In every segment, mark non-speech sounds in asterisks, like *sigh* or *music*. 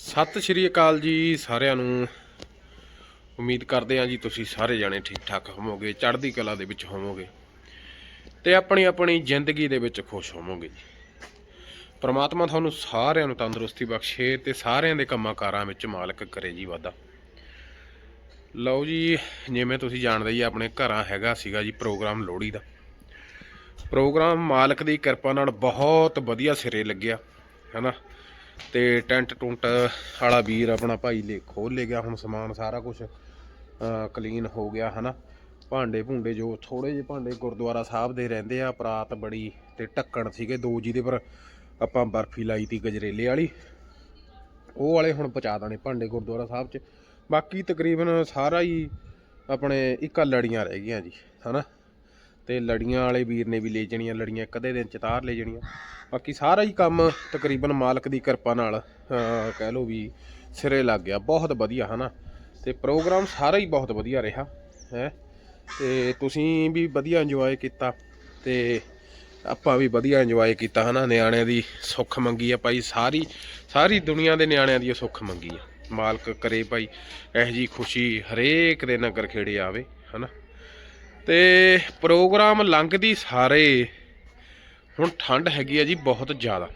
ਸਤਿ ਸ਼੍ਰੀ ਅਕਾਲ ਜੀ ਸਾਰਿਆਂ ਨੂੰ। ਉਮੀਦ ਕਰਦੇ ਹਾਂ ਜੀ ਤੁਸੀਂ ਸਾਰੇ ਜਾਣੇ ਠੀਕ ਠਾਕ ਹੋਵੋਗੇ, ਚੜ੍ਹਦੀ ਕਲਾ ਦੇ ਵਿੱਚ ਹੋਵੋਗੇ ਤੇ ਆਪਣੀ ਆਪਣੀ ਜ਼ਿੰਦਗੀ ਦੇ ਵਿੱਚ ਖੁਸ਼ ਹੋਵੋਗੇ ਜੀ। ਪ੍ਰਮਾਤਮਾ ਤੁਹਾਨੂੰ ਸਾਰਿਆਂ ਨੂੰ ਤੰਦਰੁਸਤੀ ਬਖਸ਼ੇ ਤੇ ਸਾਰਿਆਂ ਦੇ ਕੰਮਾਂ ਕਾਰਾਂ ਵਿੱਚ ਮਾਲਕ ਕਰੇ ਜੀ ਵਾਦਾ ਲਓ ਜੀ, ਜਿਵੇਂ ਤੁਸੀਂ ਜਾਣਦੇ ਜੀ ਆਪਣੇ ਘਰਾਂ ਹੈਗਾ ਸੀਗਾ ਜੀ ਪ੍ਰੋਗਰਾਮ ਲੋਹੜੀ ਦਾ। ਪ੍ਰੋਗਰਾਮ ਮਾਲਕ ਦੀ ਕਿਰਪਾ ਨਾਲ ਬਹੁਤ ਵਧੀਆ ਸਿਰੇ ਲੱਗਿਆ, ਹੈਨਾ? ਤੇ ਟੈਂਟ ਟੁੰਟ ਵਾਲਾ ਵੀਰ ਆਪਣਾ ਭਾਈ ਲੈ ਖੋਲ ਲੈ ਗਿਆ, ਹੁਣ ਸਮਾਨ ਸਾਰਾ ਕੁਝ ਕਲੀਨ ਹੋ ਗਿਆ, ਹਨਾ? ਭਾਂਡੇ ਭੁੰਡੇ ਜੋ ਥੋੜੇ ਜਿਹੇ ਭਾਂਡੇ ਗੁਰਦੁਆਰਾ ਸਾਹਿਬ ਦੇ ਰਹਿੰਦੇ ਆ, ਪਰਾਤ ਬੜੀ ਤੇ ਢੱਕਣ ਸੀਗੇ ਦੋ ਜਿਹਦੇ ਪਰ ਆਪਾਂ ਬਰਫੀ ਲਾਈ ਤੀ ਗਜਰੇਲੇ ਵਾਲੀ। ਉਹ ਵਾਲੇ ਹੁਣ ਪਹੁੰਚਾ ਦੇਣੇ ਭਾਂਡੇ ਗੁਰਦੁਆਰਾ ਸਾਹਿਬ 'ਚ। ਬਾਕੀ ਤਕਰੀਬਨ ਸਾਰਾ ਹੀ ਆਪਣੇ ਇੱਕਾ ਲੜੀਆਂ ਰਹਿ ਗਈਆਂ ਜੀ, ਹਨਾ? ਤੇ ਲੜੀਆਂ ਵਾਲੇ ਵੀਰ ਨੇ ਵੀ ਲੈ ਜਾਣੀਆਂ, ਲੜੀਆਂ ਇੱਕ ਅੱਧੇ ਦਿਨ ਚ ਤਾਰ ਲੈ ਜਾਣੀਆਂ। ਬਾਕੀ ਸਾਰਾ ਹੀ ਕੰਮ ਤਕਰੀਬਨ ਮਾਲਕ ਦੀ ਕਿਰਪਾ ਨਾਲ ਕਹਿ ਲਓ ਵੀ ਸਿਰੇ ਲੱਗ ਗਿਆ। ਬਹੁਤ ਵਧੀਆ, ਹਨਾ? ਤੇ ਪ੍ਰੋਗਰਾਮ ਸਾਰਾ ਹੀ ਬਹੁਤ ਵਧੀਆ ਰਿਹਾ, ਹੈ? ਤੇ ਤੁਸੀਂ ਵੀ ਵਧੀਆ ਇੰਜੋਏ ਕੀਤਾ ਤੇ ਆਪਾਂ ਵੀ ਵਧੀਆ ਇੰਜੋਏ ਕੀਤਾ, ਹਨਾ? ਨਿਆਣਿਆਂ ਦੀ ਸੁੱਖ ਮੰਗੀ ਆ ਭਾਈ, ਸਾਰੀ ਸਾਰੀ ਦੁਨੀਆ ਦੇ ਨਿਆਣਿਆਂ ਦੀ ਸੁੱਖ ਮੰਗੀ ਆ। ਮਾਲਕ ਕਰੇ ਭਾਈ, ਇਹ ਜੀ ਖੁਸ਼ੀ ਹਰੇਕ ਦੇ ਨਗਰ ਖੇੜੇ ਆਵੇ, ਹਨਾ? ਤੇ ਪ੍ਰੋਗਰਾਮ ਲੰਘਦੀ ਸਾਰੇ। ਹੁਣ ਠੰਡ ਹੈਗੀ ਆ ਜੀ ਬਹੁਤ ਜ਼ਿਆਦਾ।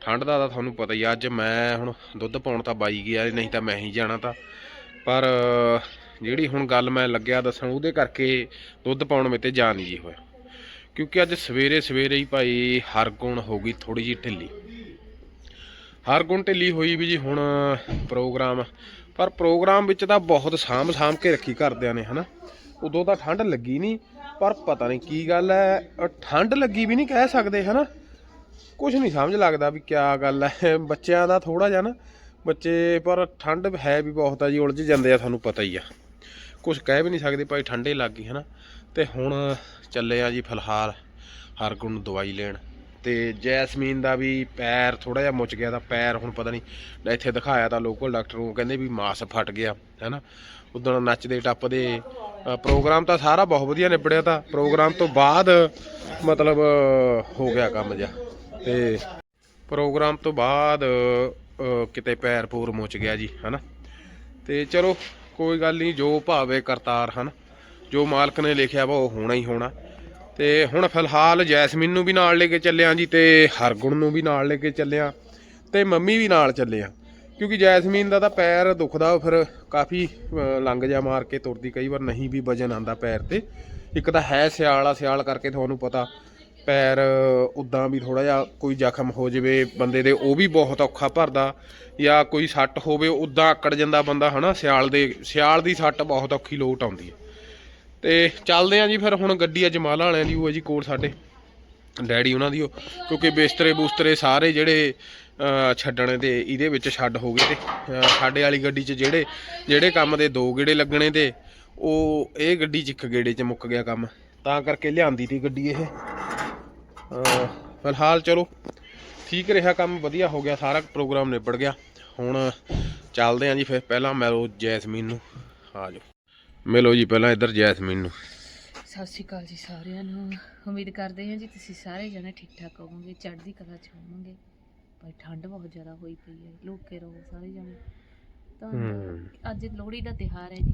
ਠੰਡ ਦਾ ਤਾਂ ਤੁਹਾਨੂੰ ਪਤਾ ਹੀ ਆ, ਅੱਜ ਮੈਂ ਹੁਣ ਦੁੱਧ ਪਾਉਣ ਤਾਂ ਬਾਈ ਗਿਆ ਨਹੀਂ ਤਾਂ ਮੈਂ ਹੀ ਜਾਣਾ ਤਾਂ। ਪਰ ਜਿਹੜੀ ਹੁਣ ਗੱਲ ਮੈਂ ਲੱਗਿਆ ਦੱਸਣ ਉਹਦੇ ਕਰਕੇ ਦੁੱਧ ਪਾਉਣ ਮੇਤੇ ਜਾ ਨਹੀਂ ਜੀ ਹੋਇਆ। ਕਿਉਂਕਿ ਅੱਜ ਸਵੇਰੇ ਸਵੇਰੇ ਹੀ ਭਾਈ ਹਰਗੁਣ ਹੋ ਗਈ ਥੋੜੀ ਜਿਹੀ ਢਿੱਲੀ। ਹਰਗੁਣ ਢਿੱਲੀ ਹੋਈ ਵੀ ਜੀ ਹੁਣ ਪ੍ਰੋਗਰਾਮ। ਪਰ ਪ੍ਰੋਗਰਾਮ ਵਿੱਚ ਤਾਂ ਬਹੁਤ ਸਾਂਭ ਸਾਂਭ ਕੇ ਰੱਖੀ ਕਰਦਿਆਂ ਨੇ ਹਨਾ? ਉਦੋਂ ਤਾਂ ਠੰਡ ਲੱਗੀ ਨਹੀਂ, ਪਰ ਪਤਾ ਨਹੀਂ ਕੀ ਗੱਲ ਹੈ ਠੰਡ ਲੱਗੀ ਵੀ ਨਹੀਂ ਕਹਿ ਸਕਦੇ, ਹਨਾ? ਕੁਝ ਨਹੀਂ ਸਮਝ ਲੱਗਦਾ ਵੀ ਕਿਆ ਗੱਲ ਹੈ। ਬੱਚਿਆਂ ਦਾ ਥੋੜਾ ਜਿਹਾ ਨਾ, ਬੱਚੇ, ਪਰ ਠੰਡ ਹੈ ਵੀ ਬਹੁਤ ਆ ਜੀ, ਉਲਝ ਜਾਂਦੇ ਆ ਤੁਹਾਨੂੰ ਪਤਾ ਹੀ ਆ। ਕੁਝ ਕਹਿ ਵੀ ਨਹੀਂ ਸਕਦੇ ਭਾਈ, ਠੰਡੇ ਲੱਗ ਗਈ, ਹਨਾ? ਤੇ ਹੁਣ ਚੱਲੇ ਆ ਜੀ ਫਿਲਹਾਲ ਹਰਗੁਣ ਨੂੰ ਦਵਾਈ ਲੈਣ। ਤੇ ਜੈਸਮੀਨ ਦਾ ਵੀ ਪੈਰ ਥੋੜਾ ਜਿਹਾ ਮੁੱਚ ਗਿਆ, ਤਾਂ ਪੈਰ ਹੁਣ ਪਤਾ ਨਹੀਂ, ਇੱਥੇ ਦਿਖਾਇਆ ਤਾਂ ਲੋਕਲ ਡਾਕਟਰ ਨੂੰ ਕਹਿੰਦੇ ਵੀ ਮਾਸ ਫਟ ਗਿਆ, ਹੈਨਾ? ਉਦੋਂ ਨੱਚਦੇ, ਟੱਪਦੇ ਪ੍ਰੋਗਰਾਮ ਤਾਂ ਸਾਰਾ ਬਹੁਤ ਵਧੀਆ ਨਿਬੜਿਆ ਤਾਂ ਪ੍ਰੋਗਰਾਮ ਤੋਂ ਬਾਅਦ ਮਤਲਬ ਹੋ ਗਿਆ ਕੰਮ ਜਿਹਾ। ਤੇ ਪ੍ਰੋਗਰਾਮ ਤੋਂ ਬਾਅਦ ਕਿਤੇ ਪੈਰ ਪੂਰ ਮੁੱਚ ਗਿਆ ਜੀ, ਹਨਾ। ਤੇ ਚਲੋ, ਕੋਈ ਗੱਲ ਨਹੀਂ, ਜੋ ਭਾਵੇ ਕਰਤਾਰ, ਹਨ। ਜੋ ਮਾਲਕ ਨੇ ਲਿਖਿਆ ਵਾ, ਉਹ ਹੋਣਾ ਹੀ ਹੋਣਾ। ਤੇ ਹੁਣ ਫਿਲਹਾਲ ਜੈਸਮੀਨ ਨੂੰ ਵੀ ਨਾਲ ਲੈ ਕੇ ਚੱਲਿਆ ਜੀ, ਤੇ ਹਰਗੁਣ ਨੂੰ ਵੀ ਨਾਲ ਲੈ ਕੇ ਚੱਲਿਆ, ਤੇ ਮੰਮੀ ਵੀ ਨਾਲ ਚੱਲਿਆ ਕਿਉਂਕਿ ਜੈਸਮੀਨ ਦਾ ਤਾਂ ਪੈਰ ਦੁਖਦਾ ਫਿਰ ਕਾਫੀ ਅ, ਲੰਗ ਜਾ ਮਾਰ ਕੇ ਤੁਰਦੀ ਕਈ ਵਾਰ ਨਹੀਂ ਵੀ ਵਜਨ ਆਂਦਾ ਪੈਰ ਤੇ। ਇੱਕ ਤਾਂ ਹੈ ਸਿਆਲ ਆ ਸਿਆਲ ਕਰਕੇ ਤੁਹਾਨੂੰ ਪਤਾ ਪੈਰ ਉਦਾਂ ਵੀ ਥੋੜਾ ਜਿਹਾ ਕੋਈ ਜ਼ਖਮ ਹੋ ਜਾਵੇ ਬੰਦੇ ਦੇ ਉਹ ਵੀ ਬਹੁਤ ਔਖਾ ਭਰਦਾ। ਜਾਂ ਕੋਈ ਸੱਟ ਹੋਵੇ ਉਦਾਂ ਆਕੜ ਜਾਂਦਾ ਬੰਦਾ ਹਨਾ ਸਿਆਲ ਦੇ ਸਿਆਲ ਦੀ ਸੱਟ ਬਹੁਤ ਔਖੀ ਲੋਟ ਆਉਂਦੀ ਹੈ। ਤੇ ਚੱਲਦੇ ਆਂ ਜੀ ਫਿਰ ਹੁਣ ਗੱਡੀ ਅੱਜ ਮਾਲਾ ਵਾਲਿਆਂ ਦੀ ਉਹ ਹੈ ਜੀ ਕੋਲ ਸਾਡੇ ਡੈਡੀ ਉਹਨਾਂ ਦੀ ਉਹ ਕਿਉਂਕਿ ਬਿਸਤਰੇ ਬੂਸਤਰੇ ਸਾਰੇ ਜਿਹੜੇ ਛੱਡਣੇ ਤੇ ਇਹਦੇ ਵਿੱਚ ਛੱਡ ਹੋ ਗਏ ਤੇ ਸਾਡੇ ਵਾਲੀ ਗੱਡੀ 'ਚ ਜਿਹੜੇ ਜਿਹੜੇ ਕੰਮ ਦੇ ਦੋ ਗੇੜੇ ਲੱਗਣੇ ਤੇ, ਉਹ ਇਹ ਗੱਡੀ 'ਚ ਇੱਕ ਗੇੜੇ 'ਚ ਮੁੱਕ ਗਿਆ ਕੰਮ। ਤਾਂ ਕਰਕੇ ਲਿਆਂਦੀ ਤੀ ਗੱਡੀ ਇਹ। ਫਿਲਹਾਲ ਚਲੋ, ਠੀਕ ਰਿਹਾ ਕੰਮ, ਵਧੀਆ ਹੋ ਗਿਆ, ਸਾਰਾ ਪ੍ਰੋਗਰਾਮ ਨਿਬੜ ਗਿਆ। ਹੁਣ ਚੱਲਦੇ ਆਂ ਜੀ ਫਿਰ, ਪਹਿਲਾਂ ਮਿਲੋ ਜੈਸਮੀਨ ਨੂੰ, ਆ ਜਾਓ। ਮਿਲੋ ਜੀ ਪਹਿਲਾਂ ਇੱਧਰ ਜੈਸਮੀਨ ਨੂੰ। ਸਤਿ ਸ਼੍ਰੀ ਅਕਾਲ ਜੀ ਸਾਰਿਆਂ ਨੂੰ। ਉਮੀਦ ਕਰਦੇ ਹਾਂ ਜੀ ਤੁਸੀਂ ਸਾਰੇ ਜਣੇ ਠੀਕ ਠਾਕ ਹੋਵੋਗੇ, ਚੜ੍ਹਦੀ ਕਲਾ ਚ ਹੋਵੋਗੇ। ਪਰ ਠੰਡ ਬਹੁਤ ਜ਼ਿਆਦਾ ਹੋਈ ਪਈ ਹੈ ਲੋਕੇ ਰਹੋ ਸਾਰੇ ਜਣੇ। ਤਾਂ। ਅੱਜ ਲੋਹੜੀ ਦਾ ਤਿਹਾਰ ਹੈ ਜੀ।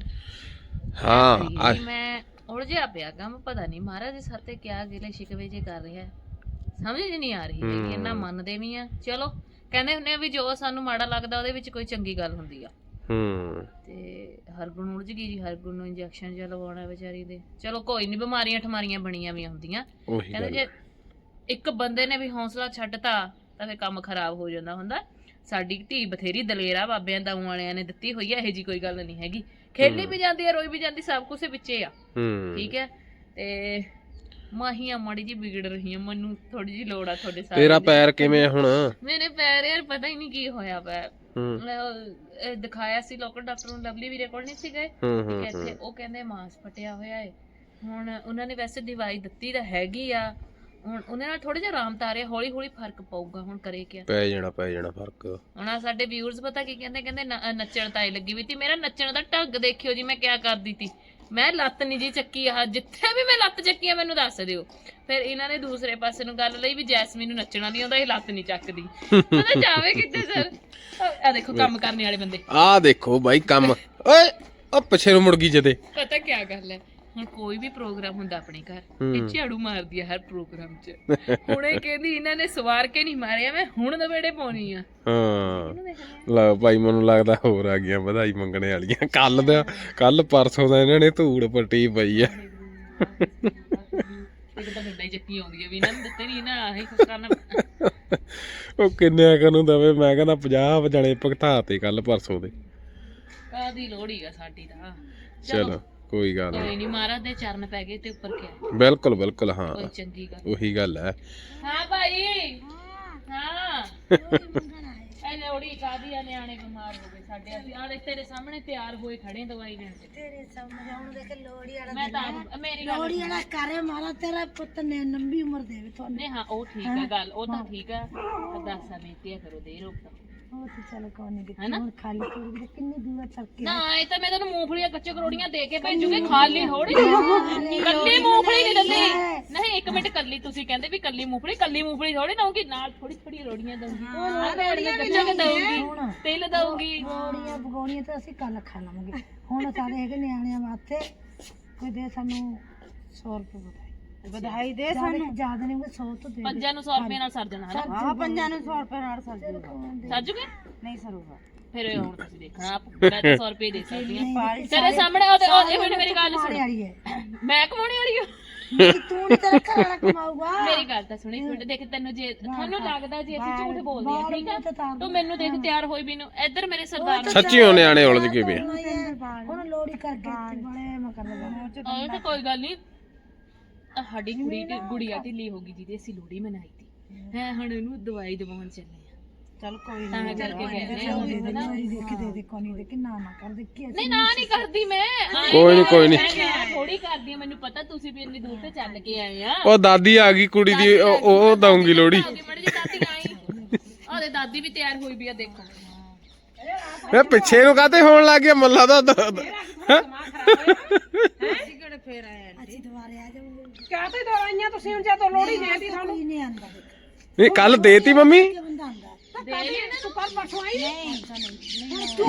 ਹਾਂ ਮੈਂ ਉਲਝਿਆ ਪਿਆ ਕੰਮ ਪਤਾ ਨਹੀਂ ਮਹਾਰਾਜ ਦੇ ਸਰ ਤੇ ਕਿਆ ਗਿਲੇ ਸ਼ਿਕਵੇ ਜੇ ਕਰ ਰਿਹਾ। ਸਮਝ ਨਹੀਂ ਆ ਰਹੀ ਹੈ। ਕਿ ਇਹਨਾਂ। ਮੰਨਦੇ ਵੀ ਆ। ਚਲੋ ਕਹਿੰਦੇ ਹੁੰਦੇ ਆ ਵੀ ਜੋ ਸਾਨੂੰ ਮਾੜਾ ਲੱਗਦਾ ਉਹਦੇ ਵਿੱਚ ਕੋਈ ਚੰਗੀ ਗੱਲ ਹੁੰਦੀ ਆ। ਹੂੰ। ਤੇ ਹਰਗੁਣ ਉਲਝ ਗਈ ਜੀ ਹਰਗੁਣ ਨੂੰ ਇੰਜੈਕਸ਼ਨ ਜਿਹਾ ਲਵਾਉਣਾ ਵਿਚਾਰੀ ਦੇ। ਚਲੋ ਕੋਈ ਨਹੀਂ ਬਿਮਾਰੀਆਂ ਠਮਾਰੀਆਂ ਬਣੀਆਂ ਵੀ ਹੁੰਦੀਆਂ। ਕਹਿੰਦੇ ਜੇ ਇੱਕ ਬੰਦੇ ਨੇ ਵੀ ਹੌਸਲਾ ਛੱਡਤਾ ਤਾਂ ਫਿਰ ਕੰਮ ਖਰਾਬ ਹੋ ਜਾਂਦਾ ਹੁੰਦਾ। ਸਾਡੀ ਧੀ ਬਥੇਰੀ ਦਲੇਰਾ ਬਾਬਿਆਂ ਦਾਊ ਵਾਲਿਆਂ ਨੇ ਦਿੱਤੀ ਹੋਈ ਹੈ ਇਹੋ ਜੀ ਕੋਈ ਗੱਲ ਨਹੀਂ ਹੈਗੀ। ਖੇਲੀ ਵੀ ਜਾਂਦੀ ਹੈ ਰੋਈ ਵੀ ਜਾਂਦੀ ਸਭ ਕੁਝ ਵਿੱਚੇ ਆ। ਹੂੰ। ਠੀਕ ਹੈ? ਤੇ ਮਾਹੀਆਂ ਮਾੜੀ ਜੀ ਵਿਗੜ ਰਹੀਆਂ ਮੈਨੂੰ ਥੋੜੀ ਜੀ ਲੋੜ ਆ ਤੁਹਾਡੇ ਸਾਰੇ ਤੇਰਾ ਪੈਰ ਕਿਵੇਂ ਆ ਹੁਣ? ਮੇਰੇ ਪੈਰ ਯਾਰ ਪਤਾ ਹੀ ਨਹੀਂ ਕੀ ਹੋਇਆ ਪਿਆ। ਹੂੰ। ਦਿਖਾਇਆ ਸੀ ਲੋਕਲ ਡਾਕਟਰ ਨੂੰ ਲਵਲੀ ਵੀਰੇ ਕੋਲ ਨਹੀਂ ਸੀ ਗਏ? ਹੂੰ ਠੀਕ ਹੂੰ ਹੈ। ਇੱਥੇ ਉਹ ਕਹਿੰਦੇ ਮਾਸ ਫਟਿਆ ਹੋਇਆ ਹੈ ਹੁਣ ਉਹਨਾਂ ਨੇ ਵੈਸੇ ਦਵਾਈ ਦਿੱਤੀ ਤਾਂ ਹੈਗੀ ਆ ਹੁਣ ਉਹਦੇ ਨਾਲ ਥੋੜਾ ਜਿਹਾ ਆਰਾਮ ਤਾਰਿਆ ਹੌਲੀ ਹੌਲੀ ਫ਼ਰਕ ਪਊਗਾ ਹੁਣ ਕਰੇ ਕਿਆ। ਪੈ ਜਾਣਾ ਪੈ ਜਾਣਾ ਫ਼ਰਕ। ਹੁਣ ਆਹ ਸਾਡੇ ਵਿਊਅਰਸ ਪਤਾ ਕੀ ਕਹਿੰਦੇ ਕਹਿੰਦੇ ਨ- ਨੱਚਣ ਤਾਈ ਲੱਗੀ ਵੀ ਤੀ ਮੇਰਾ ਨੱਚਣ ਦਾ ਢੰਗ ਦੇਖਿਓ ਜੀ ਮੈਂ ਕਿਆ ਕਰਦੀ ਤੀ। ਮੈਂ ਲੱਤ ਨਹੀਂ ਜੀ ਚੱਕੀ ਆ ਜਿੱਥੇ ਵੀ ਮੈਂ ਲੱਤ ਚੱਕੀ ਆ ਮੈਨੂੰ ਦੱਸ ਦਿਓ। ਫਿਰ ਇਹਨਾਂ ਨੇ ਦੂਸਰੇ ਪਾਸੇ ਨੂੰ ਗੱਲ ਲਈ ਵੀ ਜੈਸਮੀਨ ਨੂੰ ਨੱਚਣਾ ਨਹੀਂ ਆਉਂਦਾ ਇਹ ਲੱਤ ਨਹੀਂ ਚੱਕਦੀ। ਪਤਾ ਜਾਵੇ ਕਿੱਥੇ ਸਰ। ਆ ਦੇਖੋ ਕੰਮ ਕਰਨੇ ਵਾਲੇ ਬੰਦੇ। ਆਹ ਦੇਖੋ ਬਾਈ ਕੰਮ। ਓਏ ਉਹ ਪਿੱਛੇ ਨੂੰ ਮੁੜ ਗਈ ਜਦੇ। ਪਤਾ ਕੀ ਗੱਲ ਹੈ ਹੁਣ ਕੋਈ ਵੀ ਪ੍ਰੋਗਰਾਮ ਹੁੰਦਾ ਆਪਣੇ ਘਰ। ਇਹ ਝਾੜੂ ਮਾਰਦੀ ਆ ਹਰ ਪ੍ਰੋਗਰਾਮ 'ਚ। ਹੁਣ ਇਹ ਕਹਿੰਦੀ ਇਹਨਾਂ ਨੇ ਸਵਾਰ ਕੇ ਨਹੀਂ ਮਾਰਿਆ ਮੈਂ ਹੁਣ ਨਵੇੜੇ ਪਾਉਣੀ ਆ। ਹਾਂ। ਲੈ ਭਾਈ ਮੈਨੂੰ ਲੱਗਦਾ ਹੋਰ ਆ ਗਈਆਂ ਵਧਾਈ ਮੰਗਣੇ ਵਾਲੀਆਂ। ਕੱਲ ਦਾ ਕੱਲ ਪਰਸੋਂ ਦਾ ਇਹਨਾਂ ਨੇ ਧੂੜ ਪੱਟੀ ਪਈ ਆ। ਵੀ ਉਹ ਕਿੰਨੇ ਕੁ ਨੂੰ ਦਵੇ ਮੈਂ ਕਹਿੰਦਾ 50 ਜਣੇ ਭਗਤਾ ਤੇ ਕੱਲ ਪਰਸੋਂ ਦੇ। ਕਾਦੀ ਲੋੜੀ ਆ ਸਾਡੀ ਤਾਂ। ਚਲੋ। ਕੋਈ ਗੱਲ ਕੋਈ ਨਹੀਂ। ਮਹਾਰਾਜ ਦੇ ਚਰਨ ਪੈ ਗਏ ਤੇ ਉੱਪਰ ਕਿਆ ਨਹੀਂ ਬਿਲਕੁਲ ਬਿਲਕੁਲ ਹਾਂ। ਕੋਈ ਚੰਗੀ ਗੱਲ ਉਹੀ ਗੱਲ ਹੈ। ਹਾਂ ਭਾਈ। ਹਾਂ। ਇਹ ਲੋੜੀ ਕਾਦੀ ਆ ਨਿਆਣੇ ਬਿਮਾਰ ਹੋ ਗਏ ਸਾਡੇ। ਅਸੀਂ ਆਲੇ ਤੇਰੇ ਸਾਹਮਣੇ ਤਿਆਰ ਹੋਏ ਖੜੇ ਦਵਾਈ ਲੈਣ। ਤੇਰੇ ਸਾਹਮਣੇ ਹੁਣ ਦੇਖ ਲੋੜੀ ਵਾਲਾ ਮੈਂ ਤਾਂ ਮੇਰੀ ਗੱਲ ਲੋੜੀ ਵਾਲਾ ਕਰੇ ਮਾਰਾ ਤੇਰਾ ਪੁੱਤ ਨੇ ਲੰਬੀ ਉਮਰ ਦੇਵੇ ਤੁਹਾਨੂੰ। ਨਹੀਂ ਹਾਂ ਉਹ ਠੀਕ ਹੈ ਗੱਲ ਉਹ ਤਾਂ ਠੀਕ ਹੈ। ਅਰਦਾਸਾਂ ਬੇਨਤੀਆਂ ਕਰੋ ਦੇ ਰੋਕ ਤਾਂ। ਉਹ ਤੇ ਚੱਲ ਕੋਈ ਨਹੀਂ ਕਿਤੇ ਹੈਨਾ? ਹੁਣ ਖਾਲੀ ਤੋੜੀ ਦੇ ਕਿੰਨੀ ਦੂਰ ਤੱਕ ਕੇ ਨਾ ਇਹ ਤਾਂ ਮੈਂ ਤੈਨੂੰ ਮੂੰਗਫਲੀਆਂ ਕੱਚੇ ਕਰੋੜੀਆਂ ਦੇ ਕੇ ਭੇਜੂਗੇ ਖਾਲੀ ਥੋੜੀ ਕੱਲੀ ਮੂੰਗਫਲੀ ਨਹੀਂ ਦਿੰਦੀ। ਨਹੀਂ ਇੱਕ ਮਿੰਟ ਕੱਲੀ ਤੁਸੀਂ ਕਹਿੰਦੇ ਵੀ ਕੱਲੀ ਮੂੰਗਫਲੀ ਕੱਲੀ ਮੂੰਗਫਲੀ ਥੋੜੀ ਦਊਂਗੀ ਨਾਲ ਥੋੜੀ ਥੋੜੀ ਰੋੜੀਆਂ ਦਊਂਗੀ। ਆ ਰੋੜੀਆਂ ਕੱਚੇ ਕਿ ਦਊਂਗੀ। ਤਿਲ ਦਊਂਗੀ। ਤਾਂ ਅਸੀਂ ਕੱਲ ਖਾ ਲਵਾਂਗੇ। ਹੁਣ ਸਾਡੇ ਹੈਗੇ ਨਿਆਣਿਆਂ ਵਾਸਤੇ ਕੋਈ ਦੇ ਸਾਨੂੰ 100 ਰੁਪਏ ਵਧਾਈ ਦੇ ਸਾਨੂੰ। ਜ਼ਿਆਦਾ ਨਹੀਂ 100 ਤੋਂ ਦੇ ਪੰਜਾਂ ਨੂੰ 100 ਰੁਪਏ ਨਾਲ ਸਰ ਜਾਣਾ ਹਨਾ? ਹਾਂ ਪੰਜਾਂ ਨੂੰ 100 ਰੁਪਏ ਨਾਲ ਸਰ ਜੂਗਾ? ਸੱਜੂਗੇ ਨਹੀਂ ਸਰੂਗਾ ਫਿਰ ਇਹ ਹੁਣ ਤੁਸੀਂ ਦੇਖਣਾ ਆਪ ਮੈਂ ਤਾਂ 100 ਰੁਪਏ ਦੇ ਸਕਦੀ ਹਾਂ ਤੇਰੇ ਸਾਹਮਣੇ ਉਹਦੇ ਉਹਦੇ ਮੈਨੂੰ ਮੇਰੀ ਗੱਲ ਸੁਣ। ਹੈ। ਮੈਂ ਕਮਾਉਣੀ ਵਾਲੀ ਹਾਂ। ਤੂੰ ਨਹੀਂ ਤੇਰਾ ਘਰ ਵਾਲਾ ਕਮਾਊਗਾ। ਮੇਰੀ ਗੱਲ ਤਾਂ ਸੁਣੀ ਸੁਣ ਦੇਖ ਤੈਨੂੰ ਜੇ ਤੁਹਾਨੂੰ ਲੱਗਦਾ ਜੇ ਅਸੀਂ ਝੂਠ ਬੋਲਦੇ ਹਾਂ ਠੀਕ ਆ? ਤੂੰ ਮੈਨੂੰ ਦੇਖ ਤਿਆਰ ਹੋਈ ਵੀ ਨੂੰ। ਇੱਧਰ ਮੇਰੇ ਸਰਦਾਰ ਨੂੰ ਸੱਚੀ ਉਹ ਨਿਆਣੇ ਉਲਝ ਗਏ ਵੇ ਹੁਣ ਲੋੜੀ ਕਰਕੇ ਇੱਥੇ ਬੜੇ ਮੈਂ ਕਰ ਲਵਾਂ ਉਹ ਤਾਂ ਕੋਈ ਗੱਲ ਨਹੀਂ ਸਾਡੀ ਕੁੜੀ ਤੇ ਗੁੜੀਆ ਢਿੱਲੀ ਹੋ ਗਈ ਜਿਹਦੀ ਅਸੀਂ ਲੋੜੀ ਮਨਾਈ ਤੀ। ਹੈ ਹੁਣ ਇਹਨੂੰ ਦਵਾਈ ਦਵਾਉਣ ਚੱਲੇ ਆ। ਚੱਲ ਕੋਈ ਤਾਂ ਕਰਕੇ ਕਹਿੰਦੇ ਆ ਉਹ ਹਨਾ। ਲੋੜੀ ਦੇਖ ਦੇ ਦੇ ਕੋਨੀ ਦੇ ਕਿ ਨਾ ਨਾ ਕਰ ਦੇ ਕੀ ਨਹੀਂ ਨਾ ਨਹੀਂ ਕਰਦੀ ਮੈਂ। ਕੋਈ ਨੀ, ਕੋਈ ਨੀ। ਥੋੜੀ ਕਰਦੀ ਆ ਮੈਨੂੰ ਪਤਾ ਤੁਸੀਂ ਵੀ ਇੰਨੀ ਦੂਰ ਤੇ ਚੱਲ ਕੇ ਆਏ ਆ। ਉਹ ਦਾਦੀ ਆ ਗਈ ਕੁੜੀ ਦੀ ਉਹ ਉਹ ਦਊਂਗੀ ਲੋੜੀ ਮੜੀ ਜੀ ਦਾਦੀ ਆਈ। ਉਹਦੇ ਦਾਦੀ ਵੀ ਤਿਆਰ ਹੋਈ ਵੀ ਆ ਦੇਖੋ। ਇਹ ਪਿੱਛੇ ਨੂੰ ਕਾਤੇ ਹੋਣ ਲੱਗ ਗਿਆ ਮੱਲਾ ਦਾ ਅਸੀਂ ਦੁਬਾਰੇ ਆ ਕਾਹਤੇ ਦਵਾਈਆਂ ਤੁਸੀਂ ਹੁਣ ਜਦੋਂ ਲੋੜੀ ਦੇਤੀ ਸਾਨੂੰ। ਕੋਈ ਨਹੀਂ ਆਂਦਾ ਨਹੀਂ ਕੱਲ ਦੇਤੀ ਮੰਮੀ? ਕਿ ਬੰਦਾ ਆਂਦਾ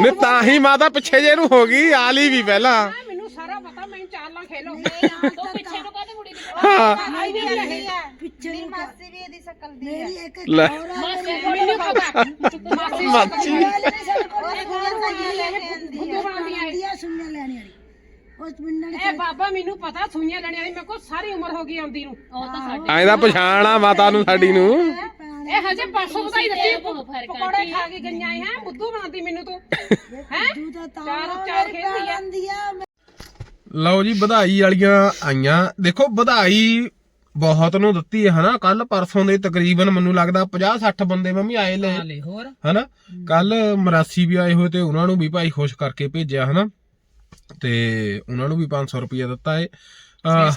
ਨੇ। ਤਾਂ ਹੀ ਮਾਤਾ ਪਿੱਛੇ ਜੇ ਨੂੰ ਹੋ ਗਈ ਆ ਲਈ ਵੀ ਪਹਿਲਾਂ। ਮੈਨੂੰ ਸਾਰਾ ਪਤਾ ਮੈਨੂੰ ਚਾਲਾਂ ਖੇਲੋ। ਤੂੰ ਪਿੱਛੇ ਨੂੰ ਕਾਹਦੇ ਦੀ? ਹੈ। ਪਿੱਛੇ ਨੂੰ ਮਾਸੀ ਵੀ ਇਹਦੀ ਸ਼ਕਲ ਦੀ ਮੇਰੀ ਇੱਕ ਲੈ। ਮਾਸੀ ਮੈਨੂੰ ਪਤਾ। ਹੈ। ਆਂਦੀਆਂ ਸੁਣਨੇ ਲੈਣੀ ਉਸ ਮਿੰਨਾਂ ਨੇ ਇਹ ਬਾਬਾ ਮੈਨੂੰ ਪਤਾ ਸੂਈਆਂ ਲੈਣੀ ਵਾਲੀ ਮੇਰੇ ਕੋਲ ਸਾਰੀ ਉਮਰ ਹੋ ਗਈ ਆਉਂਦੀ ਨੂੰ। ਉਹ ਤਾਂ ਸਾਡੇ ਐਂ ਦਾ ਪਛਾਣ ਆ ਮਾਤਾ ਨੂੰ ਸਾਡੀ ਨੂੰ। ਇਹ ਹਜੇ ਪਰਸੋਂ ਵਧਾਈ ਦਿੱਤੀ। ਪਕੌੜੇ ਖਾ ਕੇ ਗਈਆਂ ਹੈ? ਬੁੱਧੂ ਬਣਾਉਂਦੀ ਮੈਨੂੰ ਤੂੰ। ਹੈ? ਚਾਰ ਚਾਰ ਖੇਡਦੀ ਆਂਦੀ ਆ ਲਓ ਜੀ ਵਧਾਈ ਵਾਲੀਆਂ ਆਈਆਂ। ਦੇਖੋ ਵਧਾਈ ਬਹੁਤ ਨੂੰ ਦਿੱਤੀ ਹੈ ਹਨਾ? ਕੱਲ ਪਰਸੋਂ ਦੇ ਤਕਰੀਬਨ ਮੈਨੂੰ ਲੱਗਦਾ 50 60 ਬੰਦੇ ਮੰਮੀ ਆਏ ਲੈ ਹੋਰ। ਹਨਾ? ਕੱਲ ਮਰਾਸੀ ਵੀ ਆਏ ਹੋਏ ਤੇ ਉਹਨਾਂ ਨੂੰ ਵੀ ਭਾਈ ਖੁਸ਼ ਕਰਕੇ ਭੇਜਿਆ ਹਨਾ? ਤੇ ਉਹਨਾਂ ਨੂੰ ਵੀ 500 ਰੁਪਇਆ ਦਿੱਤਾ ਏ। ਅਹ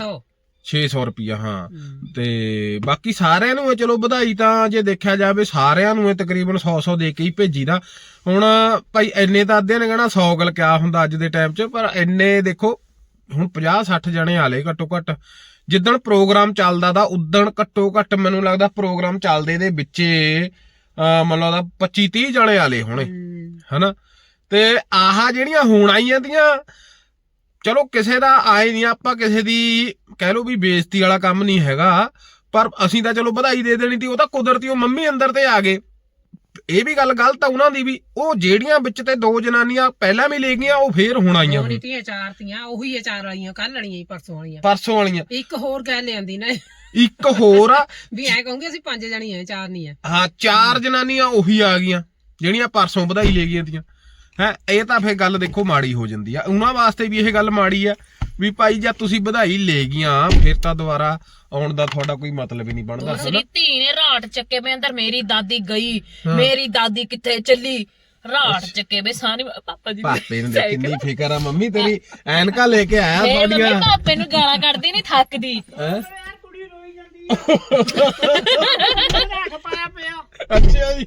600 ਰੁਪਇਆ ਹਾਂ। ਤੇ ਬਾਕੀ ਸਾਰਿਆਂ ਨੂੰ ਇਹ ਚਲੋ ਵਧਾਈ ਤਾਂ ਜੇ ਦੇਖਿਆ ਜਾਵੇ ਸਾਰਿਆਂ ਨੂੰ ਇਹ ਤਕਰੀਬਨ 100 100 ਦੇ ਕੇ ਹੀ ਭੇਜੀ ਦਾ ਹੁਣ ਭਾਈ ਇੰਨੇ ਤਾਂ ਅੱਧੇ ਨੇ ਕਹਿਣਾ 100 ਗਲ ਕਿਆ ਹੁੰਦਾ ਅੱਜ ਦੇ ਟਾਈਮ 'ਚ ਪਰ ਇੰਨੇ ਦੇਖੋ ਹੁਣ 50 60 ਜਣੇ ਆਲੇ ਘੱਟੋ ਘੱਟ। ਜਿੱਦਣ ਪ੍ਰੋਗਰਾਮ ਚੱਲਦਾ ਦਾ ਉਦਣ ਘੱਟੋ ਘੱਟ ਮੈਨੂੰ ਲੱਗਦਾ ਪ੍ਰੋਗਰਾਮ ਚੱਲਦੇ ਦੇ ਵਿੱਚੇ ਲੱਗਦਾ 25 30 ਜਣੇ ਆਲੇ ਹੋਣੇ ਹਨਾ? ਤੇ ਆਹ ਜਿਹੜੀਆਂ ਹੁਣ ਆਈਆਂ ਦੀਆਂ ਚਲੋ ਕਿਸੇ ਦਾ ਆਏ ਨਹੀਂ ਆਪਾਂ ਕਿਸੇ ਦੀ ਕਹਿ ਲਓ ਵੀ ਬੇਇੱਜ਼ਤੀ ਵਾਲਾ ਕੰਮ ਨਹੀਂ ਹੈਗਾ ਪਰ ਅਸੀਂ ਤਾਂ ਚਲੋ ਵਧਾਈ ਦੇ ਦੇਣੀ ਤੀ ਉਹ ਤਾਂ ਕੁਦਰਤੀ ਉਹ ਮੰਮੀ ਅੰਦਰ ਤੇ ਆ ਗਏ। ਇਹ ਵੀ ਗੱਲ ਗਲਤ ਆ ਉਹਨਾਂ ਦੀ ਵੀ ਉਹ ਜਿਹੜੀਆਂ ਵਿੱਚ ਤੇ ਦੋ ਜਨਾਨੀਆਂ ਪਹਿਲਾਂ ਵੀ ਲੈ ਗਈਆਂ ਉਹ ਫੇਰ ਹੁਣ ਆਈਆਂ ਹੁਣ। ਤੀਆਂ ਚਾਰ ਤੀਆਂ ਉਹੀ ਹੈ ਚਾਰ ਵਾਲੀਆਂ ਕੱਲ ਵਾਲੀਆਂ ਹੀ ਪਰਸੋਂ ਵਾਲੀਆਂ ਪਰਸੋਂ ਵਾਲੀਆਂ ਇੱਕ ਹੋਰ ਗੱਲ ਲਿਆਂਦੀ ਨਾ। ਇੱਕ ਹੋਰ ਆ। ਵੀ ਐ ਕਹੂੰਗੇ ਅਸੀਂ ਪੰਜ ਜਣੀਆਂ ਚਾਰ ਨਹੀਂ ਆ ਹਾਂ ਚਾਰ ਜਨਾਨੀਆਂ ਉਹੀ ਆ ਗਈਆਂ ਜਿਹੜੀਆਂ ਪਰਸੋਂ ਵਧਾਈ ਲੈ ਗਈਆਂ ਤੀਆਂ। ਹੈ ਇਹ ਤਾਂ ਫੇਰ ਗੱਲ ਦੇਖੋ ਮਾੜੀ ਹੋ ਜਾਂਦੀ ਆ। ਉਹਨਾਂ ਵਾਸਤੇ ਵੀ ਇਹ ਗੱਲ ਮਾੜੀ ਆ ਵੀ ਭਾਈ ਜਦ ਤੁਸੀਂ ਵਧਾਈ ਲੈ ਗਈਆਂ ਫਿਰ ਤਾਂ ਦੁਬਾਰਾ ਆਉਣ ਦਾ ਤੁਹਾਡਾ ਕੋਈ ਮਤਲਬ ਹੀ ਨਹੀਂ ਬਣਦਾ ਦੂਸਰੀ ਧੀ ਨੇ ਰਾਟ ਚੱਕੇ ਪਏ ਅੰਦਰ ਮੇਰੀ ਦਾਦੀ ਗਈ ਮੇਰੀ ਦਾਦੀ ਕਿੱਥੇ ਚੱਲੀ? ਰਾਟ ਚੱਕੇ ਪਏ ਸਾਨੀ ਪਾਪਾ ਜੀ ਪਾਪੇ ਨੂੰ ਦੇਖ ਕਿੰਨੀ ਫਿਕਰ ਆ ਮੰਮੀ ਤੇਰੀ ਐਨਕਾ ਲੈ ਕੇ ਆਇਆ ਤੁਹਾਡੀਆਂ। ਪਾਪੇ ਨੂੰ ਗਾਲਾਂ ਕੱਢਦੀ ਨਹੀਂ ਥੱਕਦੀ। ਹੈਂ? *laughs* ਅੱਛਾ ਜੀ।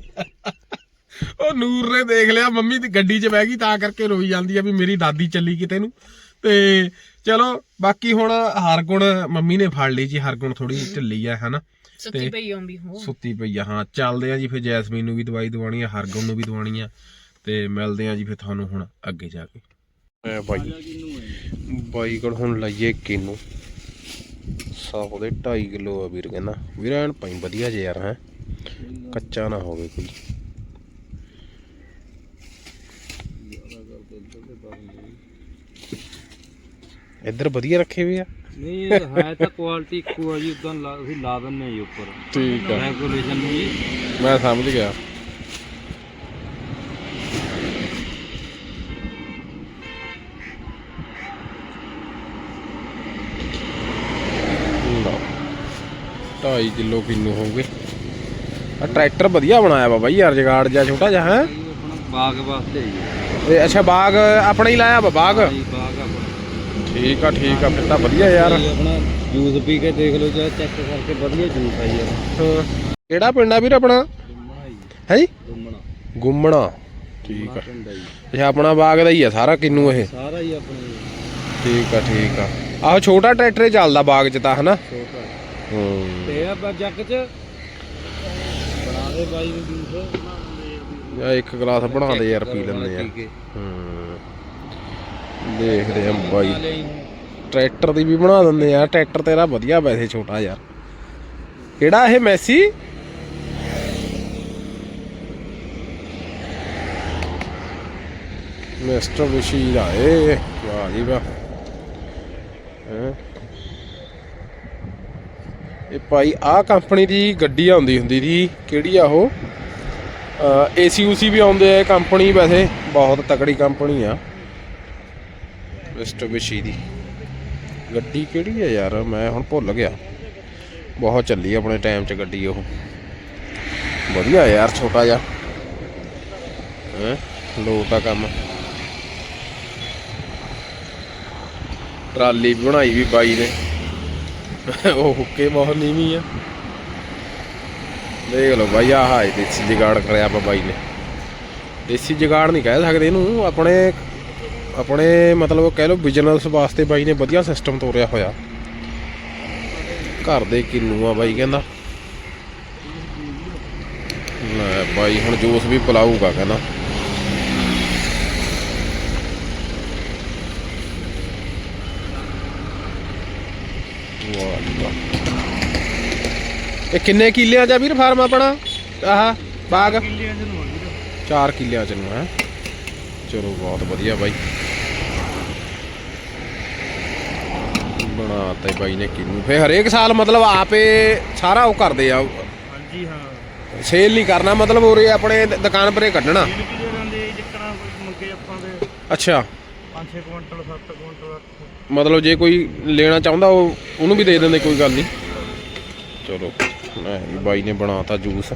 ਉਹ ਨੂਰ ਨੇ ਦੇਖ ਲਿਆ ਮੰਮੀ ਦੀ ਗੱਡੀ 'ਚ ਬਹਿ ਗਈ ਤਾਂ ਕਰਕੇ ਰੋਈ ਜਾਂਦੀ ਆ ਵੀ ਮੇਰੀ ਦਾਦੀ ਚੱਲੀ ਕਿਤੇ ਨੂੰ। ਤੇ ਚਲੋ ਬਾਕੀ ਹੁਣ ਹਰਗੁਣ ਮੰਮੀ ਨੇ ਫੜ ਲਈ ਜੀ ਹਰਗੁਣ ਥੋੜੀ ਢਿੱਲੀ ਆ ਹਨਾ? ਸੁੱਤੀ ਪਈ ਆਉਂਦੀ ਹੋ ਸੁੱਤੀ ਪਈ ਆ ਹਾਂ ਚੱਲਦੇ ਆ ਜੀ ਫਿਰ ਜੈਸਮੀਨ ਨੂੰ ਵੀ ਦਵਾਈ ਦਵਾਉਣੀ ਆ ਹਰਗੁਣ ਨੂੰ ਵੀ ਦਵਾਉਣੀ ਆ ਤੇ ਮਿਲਦੇ ਆ ਜੀ ਫਿਰ ਤੁਹਾਨੂੰ ਹੁਣ ਅੱਗੇ ਜਾ ਕੇ। ਐ ਬਾਈ ਬਾਈ ਕੋਲ ਹੁਣ ਲਈਏ ਕਿਨੂੰ? ਸਾਫ਼ ਦੇ 2.5 ਕਿਲੋ ਆ ਵੀਰ ਕਹਿੰਦਾ। ਵੀਰ ਐਨ ਪਾਈ ਵਧੀਆ ਜੇ ਯਾਰ ਹੈ? ਕੱਚਾ ਨਾ ਹੋਵੇ ਕੋਈ। ਇੱਧਰ ਵਧੀਆ ਰੱਖੇ ਹੋਏ ਆ। ਨਹੀਂ ਇਹ ਹੈ ਤਾਂ ਕੁਆਲਿਟੀ ਇੱਕੋ ਆ ਜੀ ਉਦਾਂ ਅਸੀਂ ਲਾ ਦਿੰਨੇ ਆ ਜੀ ਉੱਪਰ। ਠੀਕ ਰੈਗੂਲੇਸ਼ਨ ਨੂੰ ਜੀ ਮੈਂ ਸਮਝ ਗਿਆ। ਲਓ 2.5 ਕਿਲੋ ਕਿੰਨੂ ਹੋਗੇ ਆ ਟਰੈਕਟਰ ਵਧੀਆ ਬਣਾਇਆ ਵਾ ਬਾਈ ਯਾਰ ਜਗਾੜ ਜਿਹਾ ਛੋਟਾ ਜਿਹਾ ਹੈ? ਬਾਗ ਵਾਸਤੇ ਜੀ। ਇਹ ਅੱਛਾ ਬਾਗ ਆਪਣਾ ਹੀ ਲਾਇਆ ਵਾ ਬਾਗ? ਜੀ ਬਾਗ। ਆਪਣਾ ਠੀਕ ਆ ਠੀਕ ਆ ਫਿਰ ਤਾਂ ਵਧੀਆ ਯਾਰ। ਆਪਣਾ ਜੂਸ ਪੀ ਕੇ ਦੇਖ ਲਓ ਜਾਂ ਚੈੱਕ ਕਰਕੇ ਵਧੀਆ ਜੂਸ ਆ ਯਾਰ। ਹਾਂ। ਕਿਹੜਾ ਪਿੰਡ ਆ ਵੀਰ ਆਪਣਾ? ਦੁੰਮਣਾ ਜੀ। ਹੈ? ਜੀ ਦੁੰਮਣਾ ਗੁੰਮਣਾ। ਠੀਕ ਆ। ਪਿੰਡ ਆ ਜੀ ਇਹ ਆਪਣਾ ਬਾਗ ਦਾ ਹੀ ਆ ਸਾਰਾ ਕਿੰਨੂ ਇਹ? ਸਾਰਾ ਹੀ ਆਪਣਾ ਠੀਕ ਆ ਠੀਕ ਆ। ਆਹੋ ਛੋਟਾ ਟਰੈਕਟਰ ਹੀ ਚੱਲਦਾ ਬਾਗ 'ਚ ਤਾਂ ਹਨਾ? ਛੋਟਾ। ਹੂੰ। ਤੇ ਆ ਬਾ ਜੱਗ ਚ। ਬਣਾ ਦੇ ਬਾਈ ਨੂੰ ਜੂਸ ਇੱਕ ਗਲਾਸ ਬਣਾ ਦੇ ਯਾਰ ਪੀ ਲੈਂਦੇ ਆ। ਹੂੰ। ਦੇਖਦੇ ਆ ਬਾਈ। ਟਰੈਕਟਰ ਦੀ ਵੀ ਬਣਾ ਦਿੰਦੇ ਆ। ਟਰੈਕਟਰ ਤੇਰਾ ਵਧੀਆ ਵੈਸੇ ਛੋਟਾ ਯਾਰ। ਕਿਹੜਾ ਇਹ ਮੈਸੀ? ਮਿਸਟਰ ਵਿਸ਼ੀਰ ਆਏ ਵਾਹ ਜੀ ਵਾਹ। ਇਹ ਭਾਈ, ਆਹ ਕੰਪਨੀ ਦੀ ਗੱਡੀ ਆਉਂਦੀ ਹੁੰਦੀ ਸੀ। ਕਿਹੜੀ ਆ ਉਹ? ਏਸੀ ਵੀ ਆਉਂਦੇ ਆ ਕੰਪਨੀ ਵੈਸੇ ਬਹੁਤ ਤਕੜੀ ਕੰਪਨੀ ਆ। ਮਿਸਟਰ ਦੀ। ਗੱਡੀ ਕਿਹੜੀ ਹੈ ਯਾਰ? ਮੈਂ ਹੁਣ ਭੁੱਲ ਗਿਆ। ਬਹੁਤ ਚੱਲੀ ਆਪਣੇ ਟਾਈਮ 'ਚ ਗੱਡੀ ਉਹ। ਵਧੀਆ ਯਾਰ, ਛੋਟਾ ਜਿਹਾ। ਹੈ? ਲੋਟ ਆ ਕੰਮ। ਟਰਾਲੀ ਬਣਾਈ ਵੀ ਬਾਈ ਨੇ। ਉਹ ਹੁੱਕੇ ਬਹੁਤ ਨੀਵੀਂ ਆ। ਦੇਖ ਲਓ ਬਾਈ, ਆਹ ਦੇਸੀ ਜਗਾੜ ਕਰਿਆ ਆਪਾਂ ਬਾਈ ਨੇ। ਦੇਸੀ ਜਗਾੜ ਨਹੀਂ ਕਹਿ ਸਕਦੇ ਇਹਨੂੰ। ਆਪਣੇ ਆਪਣੇ ਮਤਲਬ ਕਹਿ ਲਓ ਬਿਜ਼ਨਸ ਵਾਸਤੇ ਬਾਈ ਨੇ ਵਧੀਆ ਸਿਸਟਮ ਤੋਰਿਆ ਹੋਇਆ। ਘਰ ਦੇ ਕਿੰਨੂ ਆ ਬਾਈ ਕਹਿੰਦਾ। ਲੈ ਬਾਈ ਹੁਣ ਜੂਸ ਵੀ ਪਿਲਾਊਗਾ ਕਹਿੰਦਾ। ਇਹ ਕਿੰਨੇ ਕਿੱਲਿਆਂ ਆ ਵੀਰ ਫਾਰਮ ਆਪਣਾ? ਆਹ ਬਾਗ? 4 ਕਿੱਲਿਆਂ ਚ ਨੂੰ ਹੈ। ਚਲੋ ਬਹੁਤ ਵਧੀਆ ਬਾਈ। ਬਣਾਤੇ ਬਾਈ ਨੇ ਕਿੰਨੂ। ਫੇ ਹਰੇਕ ਸਾਲ ਮਤਲਬ ਆਪੇ ਸਾਰਾ ਉਹ ਕਰਦੇ ਆ। ਹਾਂਜੀ ਹਾਂ। ਸੇਲ ਨਹੀਂ ਕਰਨਾ ਮਤਲਬ ਉਰੇ ਆਪਣੇ ਦੁਕਾਨ ਪਰੇ ਕੱਢਣਾ। ਅੱਛਾ। 5-6 ਕੁਇੰਟਲ 7 ਕੁਇੰਟਲ ਮਤਲਬ ਜੇ ਕੋਈ ਲੈਣਾ ਚਾਹੁੰਦਾ ਉਹ ਉਹਨੂੰ ਵੀ ਦੇ ਦਿੰਦੇ ਕੋਈ ਗੱਲ ਨਹੀਂ। ਚਲੋ ਵੀ ਬਾਈ ਨੇ ਬਣਾਤਾ ਜੂਸ।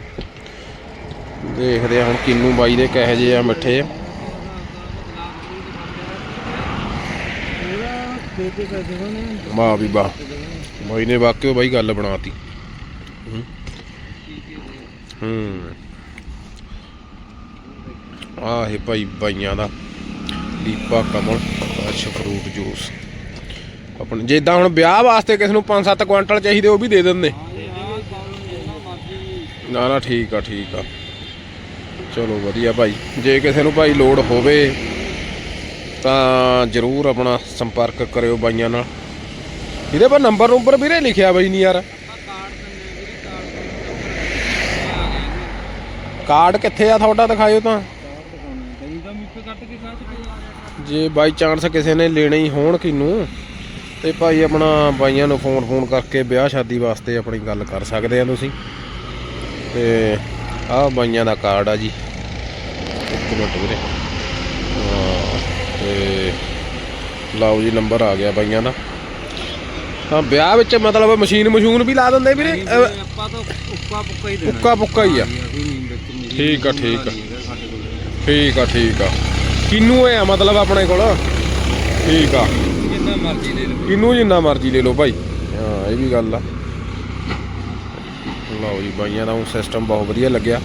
ਦੇਖਦੇ ਆ ਹੁਣ ਕਿੰਨੂ ਬਾਈ ਦੇ ਕਹੇ ਜੇ ਆ ਮਿੱਠੇ ਆ ਦੇ ਕੇ ਪੈਸੇ ਹੋਣੇ ਵਾਹ ਵੀ ਵਾਹ। ਬਾਈ ਨੇ ਵਾਕਿਓ ਬਾਈ ਗੱਲ ਬਣਾਤੀ। ਹੂੰ। ਹੂੰ। ਭਾਈ ਬਾਈਆਂ ਦਾ। ਦੀਪਾ ਕਮਲ ਅਸ਼ ਫਰੂਟ ਜੂਸ। ਆਪਣੇ ਜਿੱਦਾਂ ਹੁਣ ਵਿਆਹ ਵਾਸਤੇ ਕਿਸ ਨੂੰ 5-7 ਕੁਆਂਟਲ ਚਾਹੀਦੇ ਉਹ ਵੀ ਦੇ ਦਿੰਦੇ। ਨਾ ਨਾ ਠੀਕ ਆ ਠੀਕ ਆ। ਚਲੋ ਵਧੀਆ ਭਾਈ। ਜੇ ਕਿਸੇ ਨੂੰ ਭਾਈ ਲੋੜ ਹੋਵੇ ਤਾਂ ਜਰੂਰ ਆਪਣਾ ਸੰਪਰਕ ਕਰਿਓ ਬਾਈਆਂ ਨਾਲ। ਇਹਦੇ ਪਰ ਨੰਬਰ ਨੰਬਰ ਵੀਰੇ ਲਿਖਿਆ ਬਾਈ ਨਹੀਂ ਯਾਰ। ਕਾਰਡ ਕਿੱਥੇ ਆ ਤੁਹਾਡਾ ਦਿਖਾਇਓ ਤਾਂ। ਜੇ ਬਾਈ ਚਾਂਸ ਕਿਸੇ ਨੇ ਲੈਣੇ ਹੀ ਹੋਣ ਕਿਨੂੰ, ਤੇ ਭਾਈ ਆਪਣਾ ਬਾਈਆਂ ਨੂੰ ਫੋਨ ਫੋਨ ਕਰਕੇ ਵਿਆਹ ਸ਼ਾਦੀ ਵਾਸਤੇ ਆਪਣੀ ਗੱਲ ਕਰ ਸਕਦੇ ਆ ਤੁਸੀਂ। ਤੇ ਆਹ ਬਾਈਆਂ ਦਾ ਕਾਰਡ ਆ ਜੀ। ਇੱਕ ਮਿੰਟ ਵੀਰੇ। ਤੇ ਲਓ ਜੀ ਨੰਬਰ ਆ ਗਿਆ ਬਾਈਆਂ ਦਾ। ਤਾਂ ਵਿਆਹ ਵਿੱਚ ਮਤਲਬ ਮਸ਼ੀਨ ਮਸ਼ੂਨ ਵੀ ਲਾ ਦਿੰਦੇ ਵੀਰੇ? ਆਪਾਂ ਤਾਂ ਉੱਕਾ ਪੁੱਕਾ ਹੀ ਦੇਣਾ। ਉੱਕਾ ਪੁੱਕਾ ਹੀ ਆ। ਠੀਕ ਆ, ਠੀਕ ਆ। ਠੀਕ ਆ ਠੀਕ ਆ। ਕਿੰਨੂ ਹੈ ਮਤਲਬ ਆਪਣੇ ਕੋਲ? ਠੀਕ ਆ। ਜਿੰਨਾ ਮਰਜ਼ੀ ਲੈ ਲਓ। ਕਿੰਨੂ ਜਿੰਨਾ ਮਰਜ਼ੀ ਲੈ ਲਓ ਭਾਈ। ਹਾਂ ਇਹ ਵੀ ਗੱਲ ਆ। ਲਓ ਜੀ ਬਾਈਆਂ ਦਾ ਉਹ ਸਿਸਟਮ ਬਹੁਤ ਵਧੀਆ ਲੱਗਿਆ।